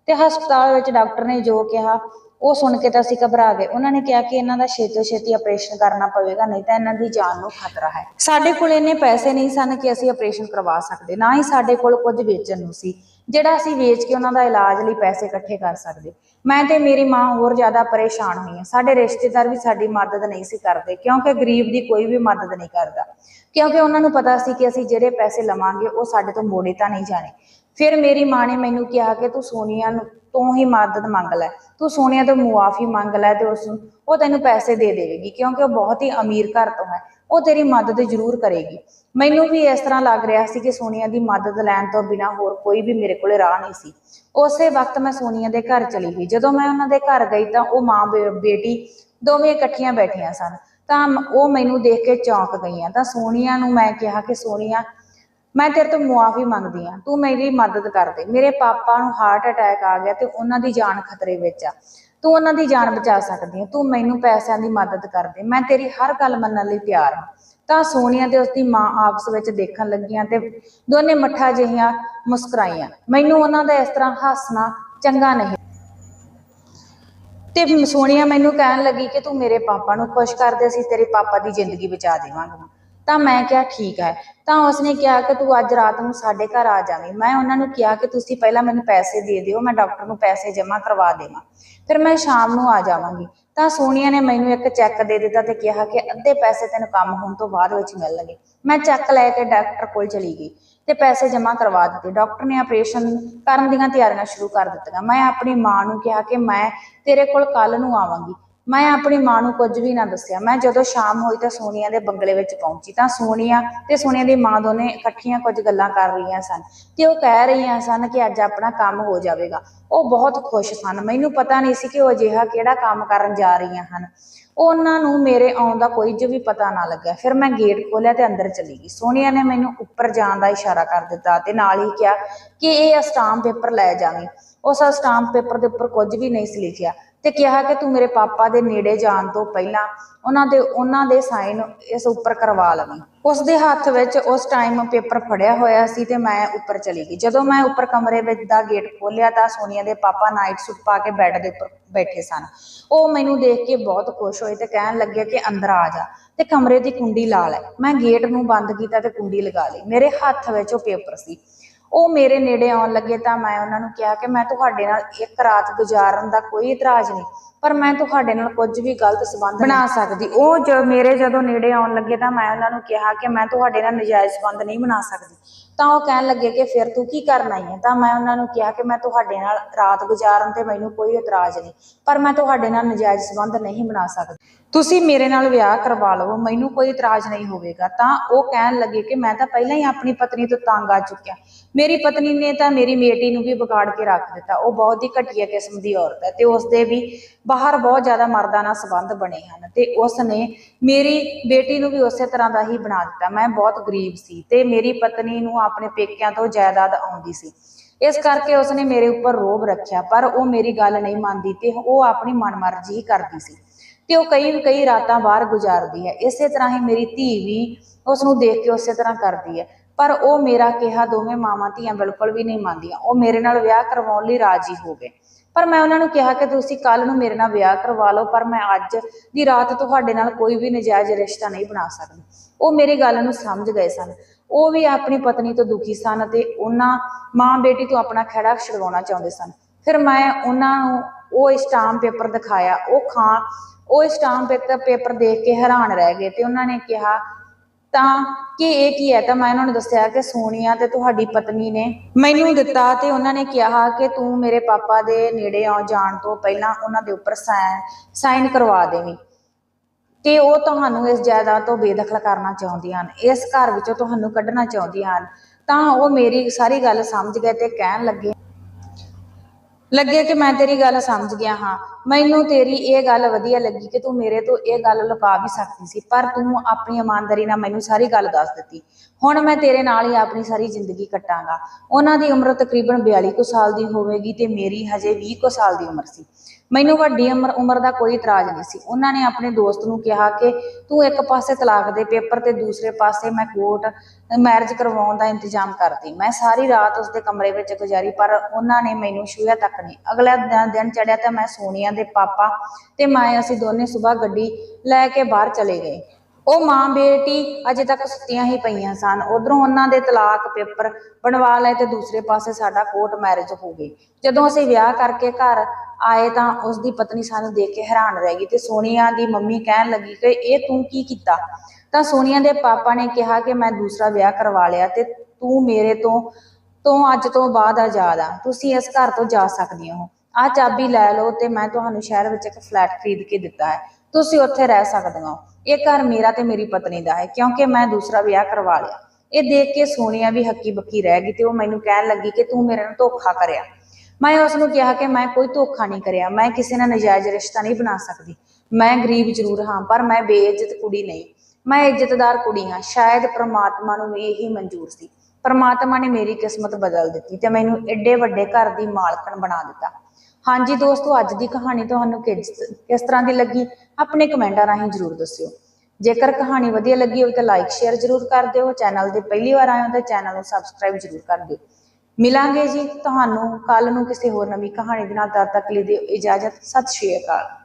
ਤੇ ਹਸਪਤਾਲ ਵਿੱਚ ਡਾਕਟਰ ਨੇ ਜੋ ਕਿਹਾ ਉਹ ਸੁਣ ਕੇ ਤਾਂ ਅਸੀਂ ਘਬਰਾ ਗਏ। ਉਹਨਾਂ ਨੇ ਕਿਹਾ ਕਿ ਇਹਨਾਂ ਦਾ ਛੇਤੀ ਤੋਂ ਛੇਤੀ ਆਪਰੇਸ਼ਨ ਕਰਨਾ ਪਵੇਗਾ, ਨਹੀਂ ਤਾਂ ਇਹਨਾਂ ਦੀ ਜਾਨ ਨੂੰ ਖਤਰਾ ਹੈ। ਸਾਡੇ ਕੋਲ ਇੰਨੇ ਪੈਸੇ ਨਹੀਂ ਸਨ ਕਿ ਅਸੀਂ ਆਪਰੇਸ਼ਨ ਕਰਵਾ ਸਕਦੇ, ਨਾ ਹੀ ਸਾਡੇ ਕੋਲ ਕੁਝ ਵੇਚਣ ਨੂੰ ਸੀ। ਜਿਹੜਾ ਅਸੀਂ ਵੇਚ ਕੇ ਉਹਨਾਂ ਦਾ ਇਲਾਜ ਲਈ ਪੈਸੇ ਇਕੱਠੇ ਕਰ ਸਕਦੇ। ਮੈਂ ਤੇ ਮੇਰੀ ਮਾਂ ਹੋਰ ਜ਼ਿਆਦਾ ਪਰੇਸ਼ਾਨ ਹੋਈਆਂ। ਸਾਡੇ ਰਿਸ਼ਤੇਦਾਰ ਵੀ ਸਾਡੀ ਮਦਦ ਨਹੀਂ ਸੀ ਕਰਦੇ, ਕਿਉਂਕਿ ਗਰੀਬ ਦੀ ਕੋਈ ਵੀ ਮਦਦ ਨਹੀਂ ਕਰਦਾ। ਕਿਉਂਕਿ ਉਹਨਾਂ ਨੂੰ ਪਤਾ ਸੀ ਕਿ ਅਸੀਂ ਜਿਹੜੇ ਪੈਸੇ ਲਵਾਂਗੇ, ਉਹ ਸਾਡੇ ਤੋਂ ਮੋੜੇ ਤਾਂ ਨਹੀਂ ਜਾਣੇ। ਫਿਰ ਮੇਰੀ ਮਾਂ ਨੇ ਮੈਨੂੰ ਕਿਹਾ ਕਿ ਤੂੰ ਸੋਨੀਆ ਨੂੰ, ਤੋਂ ਹੀ ਮਦਦ ਮੰਗ ਲੈ। ਤੂੰ ਸੋਨੀਆ ਤੋਂ ਮੁਆਫੀ ਮੰਗ ਲੈ ਤੇ ਉਸ ਉਹ ਤੈਨੂੰ ਪੈਸੇ ਦੇ ਦੇਵੇਗੀ, ਕਿਉਂਕਿ ਉਹ ਬਹੁਤ ਹੀ ਅਮੀਰ ਘਰ ਤੋਂ ਹੈ। ਉਹ ਤੇਰੀ ਮਦਦ ਜ਼ਰੂਰ ਕਰੇਗੀ। ਮੈਨੂੰ ਵੀ ਇਸ ਤਰ੍ਹਾਂ ਲੱਗ ਰਿਹਾ ਸੀ ਕਿ ਸੋਨੀਆ ਦੀ ਮਦਦ ਲੈਣ ਤੋਂ ਬਿਨਾ ਹੋਰ ਕੋਈ ਵੀ ਮੇਰੇ ਕੋਲੇ ਰਾਹ ਨਹੀਂ ਸੀ। ਉਸੇ ਵਕਤ ਮੈਂ ਸੋਨੀਆ ਦੇ ਘਰ ਚਲੀ ਗਈ। ਜਦੋਂ ਮੈਂ ਉਹਨਾਂ ਦੇ ਘਰ ਗਈ ਤਾਂ ਉਹ ਮਾਂ, ਬੇ- ਬੇਟੀ ਦੋਵੇਂ ਇਕੱਠੀਆਂ ਬੈਠੀਆਂ ਸਨ। ਤਾਂ ਉਹ ਮੈਨੂੰ ਦੇਖ ਕੇ ਚੌਂਕ ਗਈਆਂ। ਤਾਂ ਸੋਨੀਆ ਨੂੰ ਮੈਂ ਕਿਹਾ ਕਿ ਸੋਨੀਆ ਮੈਂ ਤੇਰੇ ਤੋਂ ਮੁਆਫੀ ਮੰਗਦੀ ਆ ਤੂੰ ਮੇਰੀ ਮਦਦ ਕਰ ਦੇ। ਮੇਰੇ ਪਾਪਾ ਨੂੰ ਹਾਰਟ ਅਟੈਕ ਆ ਗਿਆ ਤੇ ਉਹਨਾਂ ਦੀ ਜਾਨ ਖਤਰੇ ਵਿੱਚ ਆ। ਤੂੰ ਉਹਨਾਂ ਦੀ ਜਾਨ ਬਚਾ ਸਕਦੀ ਹੈ, ਤੂੰ ਮੈਨੂੰ ਪੈਸਿਆਂ ਦੀ ਮਦਦ ਕਰ ਦੇ। ਮੈਂ ਤੇਰੀ ਹਰ ਗੱਲ ਮੰਨਣ ਲਈ ਤਿਆਰ ਹਾਂ। ਤਾਂ ਸੋਨੀਆ ਤੇ ਉਸਦੀ ਮਾਂ ਆਪਸ ਵਿੱਚ ਦੇਖਣ ਲੱਗੀਆਂ ਤੇ ਦੋਨੇ ਮੱਠਾ ਜਿਹੀਆਂ ਮੁਸਕਰਾਈਆਂ। ਮੈਨੂੰ ਉਹਨਾਂ ਦਾ ਇਸ ਤਰ੍ਹਾਂ ਹੱਸਣਾ ਚੰਗਾ ਨਹੀਂ। ਤੇ ਸੋਨੀਆ ਮੈਨੂੰ ਕਹਿਣ ਲੱਗੀ ਕਿ ਤੂੰ ਮੇਰੇ ਪਾਪਾ ਨੂੰ ਖੁਸ਼ ਕਰਦੇ ਸੀ ਤੇਰੇ ਪਾਪਾ ਦੀ ਜ਼ਿੰਦਗੀ ਬਚਾ ਦੇਵਾਂਗੇ। ਤਾਂ ਮੈਂ ਕਿਹਾ ਠੀਕ ਹੈ। ਤਾਂ ਉਸਨੇ ਕਿਹਾ ਕਿ ਤੂੰ ਅੱਜ ਰਾਤ ਨੂੰ ਸਾਡੇ ਘਰ ਆ ਜਾਵੀਂ। ਮੈਂ ਉਹਨਾਂ ਨੂੰ ਕਿਹਾ ਕਿ ਤੁਸੀਂ ਪਹਿਲਾਂ ਮੈਨੂੰ ਪੈਸੇ ਦੇ ਦਿਓ, ਮੈਂ ਡਾਕਟਰ ਨੂੰ ਪੈਸੇ ਜਮ੍ਹਾਂ ਕਰਵਾ ਦੇਵਾਂ। ਫਿਰ ਮੈਂ ਸ਼ਾਮ ਨੂੰ ਆ ਜਾਵਾਂਗੀ। ਤਾਂ ਸੋਨੀਆ ਨੇ ਮੈਨੂੰ ਇੱਕ ਚੈੱਕ ਦੇ ਦਿੱਤਾ ਤੇ ਕਿਹਾ ਕਿ ਅੱਧੇ ਪੈਸੇ ਤੈਨੂੰ ਕੰਮ ਹੋਣ ਤੋਂ ਬਾਅਦ ਵਿੱਚ ਮਿਲਣਗੇ। ਮੈਂ ਚੈੱਕ ਲੈ ਕੇ ਡਾਕਟਰ ਕੋਲ ਚਲੀ ਗਈ ਤੇ ਪੈਸੇ ਜਮ੍ਹਾਂ ਕਰਵਾ ਦਿੱਤੇ। ਡਾਕਟਰ ਨੇ ਆਪਰੇਸ਼ਨ ਕਰਨ ਦੀਆਂ ਤਿਆਰੀਆਂ ਸ਼ੁਰੂ ਕਰ ਦਿੱਤੀਆਂ। ਮੈਂ ਆਪਣੀ ਮਾਂ ਨੂੰ ਕਿਹਾ ਕਿ ਮੈਂ ਤੇਰੇ ਕੋਲ ਕੱਲ ਨੂੰ ਆਵਾਂਗੀ। ਮੈਂ ਆਪਣੀ ਮਾਂ ਨੂੰ ਕੁਝ ਵੀ ਨਾ ਦੱਸਿਆ। ਮੈਂ ਜਦੋਂ ਸ਼ਾਮ ਹੋਈ ਤਾਂ ਸੋਨੀਆ ਦੇ ਬੰਗਲੇ ਵਿੱਚ ਪਹੁੰਚੀ ਤਾਂ ਸੋਨੀਆ ਤੇ ਸੋਨੀਆ ਦੀ ਮਾਂ ਦੋਨੇ ਇਕੱਠੀਆਂ ਕੁਝ ਗੱਲਾਂ ਕਰ ਰਹੀਆਂ ਸਨ ਤੇ ਉਹ ਕਹਿ ਰਹੀਆਂ ਸਨ ਕਿ ਅੱਜ ਆਪਣਾ ਕੰਮ ਹੋ ਜਾਵੇਗਾ। ਉਹ ਬਹੁਤ ਖੁਸ਼ ਸਨ। ਮੈਨੂੰ ਪਤਾ ਨਹੀਂ ਸੀ ਕਿ ਉਹ ਅਜਿਹਾ ਕਿਹੜਾ ਕੰਮ ਕਰਨ ਜਾ ਰਹੀਆਂ ਹਨ। ਉਹਨਾਂ ਨੂੰ ਮੇਰੇ ਆਉਣ ਦਾ ਕੋਈ ਜੋ ਵੀ ਪਤਾ ਨਾ ਲੱਗਿਆ। ਫਿਰ ਮੈਂ ਗੇਟ ਖੋਲ੍ਹਿਆ ਤੇ ਅੰਦਰ ਚਲੀ ਗਈ। ਸੋਨੀਆ ਨੇ ਮੈਨੂੰ ਉੱਪਰ ਜਾਣ ਦਾ ਇਸ਼ਾਰਾ ਕਰ ਦਿੱਤਾ ਤੇ ਨਾਲ ਹੀ ਕਿਹਾ ਕਿ ਇਹ ਅਸਟਾਮ ਪੇਪਰ ਲੈ ਜਾਵੀਂ। ਉਸ ਸਟਾਂਪ ਪੇਪਰ ਦੇ ਉੱਪਰ ਕੁਝ ਵੀ ਨਹੀਂ ਸੀ ਲਿਖਿਆ। ਤੇ ਕਿਹਾ ਕਿ ਤੂੰ ਮੇਰੇ ਪਾਪਾ ਦੇ ਨੇੜੇ ਜਾਣ ਤੋਂ ਪਹਿਲਾਂ ਉਹਨਾਂ ਦੇ ਉਹਨਾਂ ਦੇ ਸਾਈਨ ਇਸ ਉੱਪਰ ਕਰਵਾ ਲਵੀਂ। ਉਸ ਦੇ ਹੱਥ ਵਿੱਚ ਉਸ ਟਾਈਮ ਪੇਪਰ ਫੜਿਆ ਹੋਇਆ ਸੀ ਤੇ ਮੈਂ ਉੱਪਰ ਚਲੀ ਗਈ। ਜਦੋਂ ਮੈਂ ਉੱਪਰ ਕਮਰੇ ਵਿੱਚ ਦਾ ਗੇਟ ਖੋਲ੍ਹਿਆ ਤਾਂ ਸੋਨੀਆ ਦੇ ਪਾਪਾ ਨਾਈਟ ਸੂਟ ਪਾ ਕੇ ਬੈੱਡ ਦੇ ਉੱਪਰ ਬੈਠੇ ਸਨ। ਉਹ ਮੈਨੂੰ ਦੇਖ ਕੇ ਬਹੁਤ ਖੁਸ਼ ਹੋਏ ਤੇ ਕਹਿਣ ਲੱਗੇ ਕਿ ਅੰਦਰ ਆ ਜਾ ਤੇ ਕਮਰੇ ਦੀ ਕੁੰਡੀ ਲਾ ਲੈ। ਮੈਂ ਗੇਟ ਨੂੰ ਬੰਦ ਕੀਤਾ ਤੇ ਕੁੰਡੀ ਲਗਾ ਲਈ। ਮੇਰੇ ਹੱਥ ਵਿੱਚ ਉਹ ਪੇਪਰ ਸੀ। ਉਹ ਮੇਰੇ ਨੇੜੇ ਆਉਣ ਲੱਗੇ ਤਾਂ ਮੈਂ ਉਹਨਾਂ ਨੂੰ ਕਿਹਾ ਕਿ ਮੈਂ ਤੁਹਾਡੇ ਨਾਲ ਇੱਕ ਰਾਤ ਗੁਜ਼ਾਰਨ ਦਾ ਕੋਈ ਇਤਰਾਜ਼ ਨਹੀਂ, ਪਰ ਮੈਂ ਤੁਹਾਡੇ ਨਾਲ ਕੁਝ ਵੀ ਗਲਤ ਸੰਬੰਧ ਬਣਾ ਸਕਦੀ। ਉਹ ਜੋ ਮੇਰੇ ਜਦੋਂ ਨੇੜੇ ਆਉਣ ਲੱਗੇ ਤਾਂ ਮੈਂ ਉਹਨਾਂ ਨੂੰ ਕਿਹਾ ਕਿ ਮੈਂ ਤੁਹਾਡੇ ਨਾਲ ਨਜਾਇਜ਼ ਸੰਬੰਧ ਨਹੀਂ ਬਣਾ ਸਕਦੀ। ਤਾਂ ਉਹ ਕਹਿਣ ਲੱਗੇ ਕਿ ਫਿਰ ਤੂੰ ਕੀ ਕਰਨ ਆਈ ਹੈ? ਤਾਂ ਮੈਂ ਉਹਨਾਂ ਨੂੰ ਕਿਹਾ ਕਿ ਮੈਂ ਤੁਹਾਡੇ ਨਾਲ ਰਾਤ ਗੁਜ਼ਾਰਨ ਤੇ ਮੈਨੂੰ ਕੋਈ ਇਤਰਾਜ਼ ਨਹੀਂ, ਪਰ ਮੈਂ ਤੁਹਾਡੇ ਨਾਲ ਨਜਾਇਜ਼ ਸੰਬੰਧ ਨਹੀਂ ਬਣਾ ਸਕਦੀ। ਤੁਸੀਂ ਮੇਰੇ ਨਾਲ ਵਿਆਹ ਕਰਵਾ ਲਵੋ, ਮੈਨੂੰ ਕੋਈ ਇਤਰਾਜ਼ ਨਹੀਂ ਹੋਵੇਗਾ। ਤਾਂ ਉਹ ਕਹਿਣ ਲੱਗੇ ਕਿ ਮੈਂ ਤਾਂ ਪਹਿਲਾਂ ਹੀ ਆਪਣੀ ਪਤਨੀ ਤੋਂ ਤੰਗ ਆ ਚੁੱਕਿਆ। ਮੇਰੀ ਪਤਨੀ ਨੇ ਤਾਂ ਮੇਰੀ ਬੇਟੀ ਨੂੰ ਵੀ ਵਿਗਾੜ ਕੇ ਰੱਖ ਦਿੱਤਾ। ਉਹ ਬਹੁਤ ਹੀ ਘਟੀਆ ਕਿਸਮ ਦੀ ਔਰਤ ਹੈ ਤੇ ਉਸ ਦੇ ਵੀ ਬਾਹਰ ਬਹੁਤ ਜ਼ਿਆਦਾ ਮਰਦਾਂ ਨਾਲ ਸੰਬੰਧ ਬਣੇ ਹਨ ਤੇ ਉਸ ਨੇ ਮੇਰੀ ਬੇਟੀ ਨੂੰ ਵੀ ਉਸੇ ਤਰ੍ਹਾਂ ਦਾ ਹੀ ਬਣਾ ਦਿੱਤਾ। ਮੈਂ ਬਹੁਤ ਗਰੀਬ ਸੀ ਤੇ ਮੇਰੀ ਪਤਨੀ ਨੂੰ ਆਪਣੇ ਪੇਕਿਆਂ ਤੋਂ ਜਾਇਦਾਦ ਆਉਂਦੀ ਸੀ। ਇਸ ਕਰਕੇ ਉਸਨੇ ਮੇਰੇ ਉੱਪਰ ਰੋਬ ਰੱਖਿਆ, ਪਰ ਉਹ ਮੇਰੀ ਗੱਲ ਨਹੀਂ ਮੰਨਦੀ ਤੇ ਉਹ ਆਪਣੀ ਮਨਮਰਜ਼ੀ ਹੀ ਕਰਦੀ ਸੀ। ਤੇ ਉਹ ਕਈ ਕਈ ਰਾਤਾਂ ਬਾਹਰ ਗੁਜ਼ਾਰਦੀ ਹੈ। ਇਸੇ ਤਰ੍ਹਾਂ ਹੀ ਮੇਰੀ ਧੀ ਵੀ ਉਸ ਨੂੰ ਦੇਖ ਕੇ ਉਸੇ ਤਰ੍ਹਾਂ ਕਰਦੀ ਹੈ। ਪਰ ਉਹ ਮੇਰਾ ਕਿਹਾ, ਦੋਵੇਂ ਮਾਵਾਂ ਧੀਆਂ ਬਿਲਕੁਲ ਵੀ ਨਹੀਂ ਮੰਨਦੀਆਂ। ਉਹ ਮੇਰੇ ਨਾਲ ਵਿਆਹ ਕਰਵਾਉਣ ਲਈ ਰਾਜੀ ਹੋ ਗਏ। ਪਰ ਮੈਂ ਉਹਨਾਂ ਨੂੰ ਕਿਹਾ ਕਿ ਤੁਸੀਂ ਕੱਲ ਨੂੰ ਮੇਰੇ ਨਾਲ ਵਿਆਹ ਕਰਵਾ ਲਓ, ਪਰ ਮੈਂ ਅੱਜ ਦੀ ਰਾਤ ਤੁਹਾਡੇ ਨਾਲ ਕੋਈ ਵੀ ਨਜਾਇਜ਼ ਰਿਸ਼ਤਾ ਨਹੀਂ ਬਣਾ ਸਕਦੀ। ਉਹ ਮੇਰੀ ਗੱਲ ਨੂੰ ਸਮਝ ਗਏ ਸਨ। ਉਹ ਵੀ ਆਪਣੀ ਪਤਨੀ ਤੋਂ ਦੁਖੀ ਸਨ ਤੇ ਉਹਨਾਂ ਮਾਂ ਬੇਟੀ ਤੋਂ ਆਪਣਾ ਖੜਾ ਛਡਵਾਉਣਾ ਚਾਹੁੰਦੇ ਸਨ। ਫਿਰ ਮੈਂ ਉਹਨਾਂ ਨੂੰ ਉਹ ਸਟਾਮ ਪੇਪਰ ਦਿਖਾਇਆ। ਉਹ ਖਾਂ ਉਹ ਸਟਾਂਪ ਪੇਪਰ ਦੇਖ ਕੇ ਹੈਰਾਨ ਰਹਿ ਗਏ ਤੇ ਉਹਨਾਂ ਨੇ ਕਿਹਾ, ਤਾਂ ਕਿ ਇਹ ਕੀ ਹੈ? ਤਾਂ ਮੈਂ ਉਹਨਾਂ ਨੂੰ ਦੱਸਿਆ ਕਿ ਸੋਨੀਆ ਤੇ ਤੁਹਾਡੀ ਪਤਨੀ ਨੇ ਮੈਨੂੰ ਦਿੱਤਾ ਤੇ ਉਹਨਾਂ ਨੇ ਕਿਹਾ ਕਿ ਤੂੰ ਮੇਰੇ ਪਾਪਾ ਦੇ ਨੇੜੇ ਆ ਜਾਣ ਤੋਂ ਪਹਿਲਾਂ ਉਹਨਾਂ ਦੇ ਉੱਪਰ ਸਾਈਨ ਕਰਵਾ ਦੇਵੀਂ। ਤੇ ਉਹ ਤੁਹਾਨੂੰ ਇਸ ਜਾਇਦਾਦ ਤੋਂ ਬੇਦਖਲ ਕਰਨਾ ਚਾਹੁੰਦੀਆਂ ਹਨ, ਇਸ ਘਰ ਵਿੱਚੋਂ ਤੁਹਾਨੂੰ ਕੱਢਣਾ ਚਾਹੁੰਦੀਆਂ ਹਨ। ਤਾਂ ਉਹ ਮੇਰੀ ਸਾਰੀ ਗੱਲ ਸਮਝ ਗਏ ਤੇ ਕਹਿਣ ਲੱਗੇ ਲੱਗੇ ਕਿ ਮੈਂ ਤੇਰੀ ਗੱਲ ਸਮਝ ਗਿਆ ਹਾਂ। ਮੈਨੂੰ ਤੇਰੀ ਇਹ ਗੱਲ ਵਧੀਆ ਲੱਗੀ ਕਿ ਤੂੰ ਮੇਰੇ ਤੋਂ ਇਹ ਗੱਲ ਲੁਕਾ ਵੀ ਸਕਦੀ ਸੀ, ਪਰ ਤੂੰ ਆਪਣੀ ਇਮਾਨਦਾਰੀ ਨਾਲ ਮੈਨੂੰ ਸਾਰੀ ਗੱਲ ਦੱਸ ਦਿੱਤੀ। ਹੁਣ ਮੈਂ ਤੇਰੇ ਨਾਲ ਹੀ ਆਪਣੀ ਸਾਰੀ ਜ਼ਿੰਦਗੀ ਕੱਟਾਂਗਾ। ਉਹਨਾਂ ਦੀ ਉਮਰ ਤਕਰੀਬਨ 42 ਕੁ ਸਾਲ ਦੀ ਹੋਵੇਗੀ ਤੇ ਮੇਰੀ ਹਜੇ 20 ਕੁ ਸਾਲ ਦੀ ਉਮਰ ਸੀ। ਮੈਨੂੰ ਵੱਡੀ ਉਮਰ ਉਮਰ ਦਾ ਕੋਈ ਇਤਰਾਜ਼ ਨਹੀਂ ਸੀ। ਉਹਨਾਂ ਨੇ ਆਪਣੇ ਦੋਸਤ ਨੂੰ ਕਿਹਾ ਕਿ ਤੂੰ ਇੱਕ ਪਾਸੇ ਤਲਾਕ ਦੇ ਪੇਪਰ ਤੇ ਦੂਸਰੇ ਪਾਸੇ ਮੈਂ ਕੋਰਟ, ਮੈਰਿਜ ਕਰਵਾਉਣ ਦਾ ਇੰਤਜ਼ਾਮ ਕਰਦੀ। ਮੈਂ ਸਾਰੀ ਰਾਤ ਉਸਦੇ ਕਮਰੇ ਵਿੱਚ ਗੁਜ਼ਾਰੀ, ਪਰ ਉਹਨਾਂ ਨੇ ਮੈਨੂੰ ਛੂਹਿਆ ਤੱਕ ਨਹੀਂ। ਅਗਲਾ ਦਿਨ ਚੜਿਆ ਤਾਂ ਮੈਂ ਸੋਨੀਆ ਦੇ ਪਾਪਾ ਤੇ ਮੈਂ, ਅਸੀਂ ਦੋਨੇ ਸਵੇਰ ਗੱਡੀ ਲੈ ਕੇ ਬਾਹਰ ਚਲੇ ਗਏ। ਉਹ ਮਾਂ ਬੇਟੀ ਅਜੇ ਤੱਕ ਸੁੱਤੀਆਂ ਹੀ ਪਈਆਂ ਸਨ। ਉਧਰੋਂ ਉਹਨਾਂ ਦੇ ਤਲਾਕ ਪੇਪਰ ਬਣਵਾ ਲਏ ਤੇ ਦੂਸਰੇ ਪਾਸੇ ਸਾਡਾ ਕੋਰਟ ਮੈਰਿਜ ਹੋ ਗਈ। ਜਦੋਂ ਅਸੀਂ ਵਿਆਹ ਕਰਕੇ ਘਰ ਆਏ ਤਾਂ ਉਸ ਦੀ ਪਤਨੀ ਸਾਨੂੰ ਦੇਖ ਕੇ ਹੈਰਾਨ ਰਹਿ ਗਈ ਤੇ ਸੋਨੀਆ ਦੀ ਮੰਮੀ ਕਹਿਣ ਲੱਗੀ ਕਿ ਇਹ ਤੂੰ ਕੀ ਕੀਤਾ? ਤਾਂ ਸੋਨੀਆ ਦੇ ਪਾਪਾ ਨੇ ਕਿਹਾ ਕਿ ਮੈਂ ਦੂਸਰਾ ਵਿਆਹ ਕਰਵਾ ਲਿਆ ਤੇ ਤੂੰ ਮੇਰੇ ਤੋਂ ਤੋਂ ਅੱਜ ਤੋਂ ਬਾਅਦ ਆਜ਼ਾਦ ਆ। ਤੁਸੀਂ ਇਸ ਘਰ ਤੋਂ ਜਾ ਸਕਦੀ ਹੋ। ਆਹ ਚਾਬੀ ਲੈ ਲਓ ਤੇ ਮੈਂ ਤੁਹਾਨੂੰ ਸ਼ਹਿਰ ਵਿੱਚ ਇੱਕ ਫਲੈਟ ਖਰੀਦ ਕੇ ਦਿੱਤਾ ਹੈ। ਤੁਸੀਂ ਉੱਥੇ ਰਹਿ ਸਕਦੇ ਹੋ। ਇਹ ਘਰ ਮੇਰਾ ਤੇ ਮੇਰੀ ਪਤਨੀ ਦਾ ਹੈ ਕਿਉਂਕਿ ਮੈਂ ਦੂਸਰਾ ਵਿਆਹ ਕਰਵਾ ਲਿਆ। ਇਹ ਦੇਖ ਕੇ ਸੋਨੀਆ ਵੀ ਹੱਕੀ ਬੱਕੀ ਰਹਿ ਗਈ ਤੇ ਉਹ ਮੈਨੂੰ ਕਹਿਣ ਲੱਗੀ ਕਿ ਤੂੰ ਮੇਰੇ ਨਾਲ ਧੋਖਾ ਕਰਿਆ। ਮੈਂ ਉਸ ਨੂੰ ਕਿਹਾ ਕਿ ਮੈਂ ਕੋਈ ਧੋਖਾ ਨਹੀਂ ਕਰਿਆ, ਮੈਂ ਕਿਸੇ ਨਾਲ ਨਜਾਇਜ਼ ਰਿਸ਼ਤਾ ਨਹੀਂ ਬਣਾ ਸਕਦੀ। ਮੈਂ ਗਰੀਬ ਜ਼ਰੂਰ ਹਾਂ, ਪਰ ਮੈਂ ਬੇਇੱਜ਼ਤ ਕੁੜੀ ਨਹੀਂ। ਮੈਂ ਇੱਜ਼ਤਦਾਰ ਕੁੜੀ ਹਾਂ, ਸ਼ਾਇਦ ਪ੍ਰਮਾਤਮਾ ਨੂੰ ਵੀ ਇਹੀ ਮਨਜ਼ੂਰ ਸੀ। ਪ੍ਰਮਾਤਮਾ ਨੇ ਮੇਰੀ ਕਿਸਮਤ ਬਦਲ ਦਿੱਤੀ ਤੇ ਮੈਨੂੰ ਐਡੇ ਵੱਡੇ ਘਰ ਦੀ ਮਾਲਕਣ ਬਣਾ ਦਿੱਤਾ। ਹਾਂਜੀ ਦੋਸਤੋ, ਅੱਜ ਦੀ ਕਹਾਣੀ ਤੁਹਾਨੂੰ ਕਿਸ ਕਿਸ ਤਰ੍ਹਾਂ ਦੀ ਲੱਗੀ? ਆਪਣੇ ਕਮੈਂਟਾਂ ਰਾਹੀਂ ਜਰੂਰ ਦੱਸਿਓ। ਜੇਕਰ ਕਹਾਣੀ ਵਧੀਆ ਲੱਗੀ ਹੋਵੇ ਤਾਂ ਲਾਈਕ ਸ਼ੇਅਰ ਜਰੂਰ ਕਰ ਦਿਓ। ਚੈਨਲ ਦੇ ਪਹਿਲੀ ਵਾਰ ਆਏ ਹੋ ਤਾਂ ਚੈਨਲ ਨੂੰ ਸਬਸਕ੍ਰਾਈਬ ਜਰੂਰ ਕਰ ਦਿਓ। ਮਿਲਾਂਗੇ ਜੀ। ਤੁਹਾਨੂੰ ਕੱਲ ਨੂੰ ਕਿਸੇ ਹੋਰ ਨਵੀਂ ਕਹਾਣੀ ਦੇ ਨਾਲ ਤਦ ਤੱਕ ਲਈ ਦਿਓ ਇਜਾਜ਼ਤ। ਸਤਿ ਸ਼੍ਰੀ ਅਕਾਲ।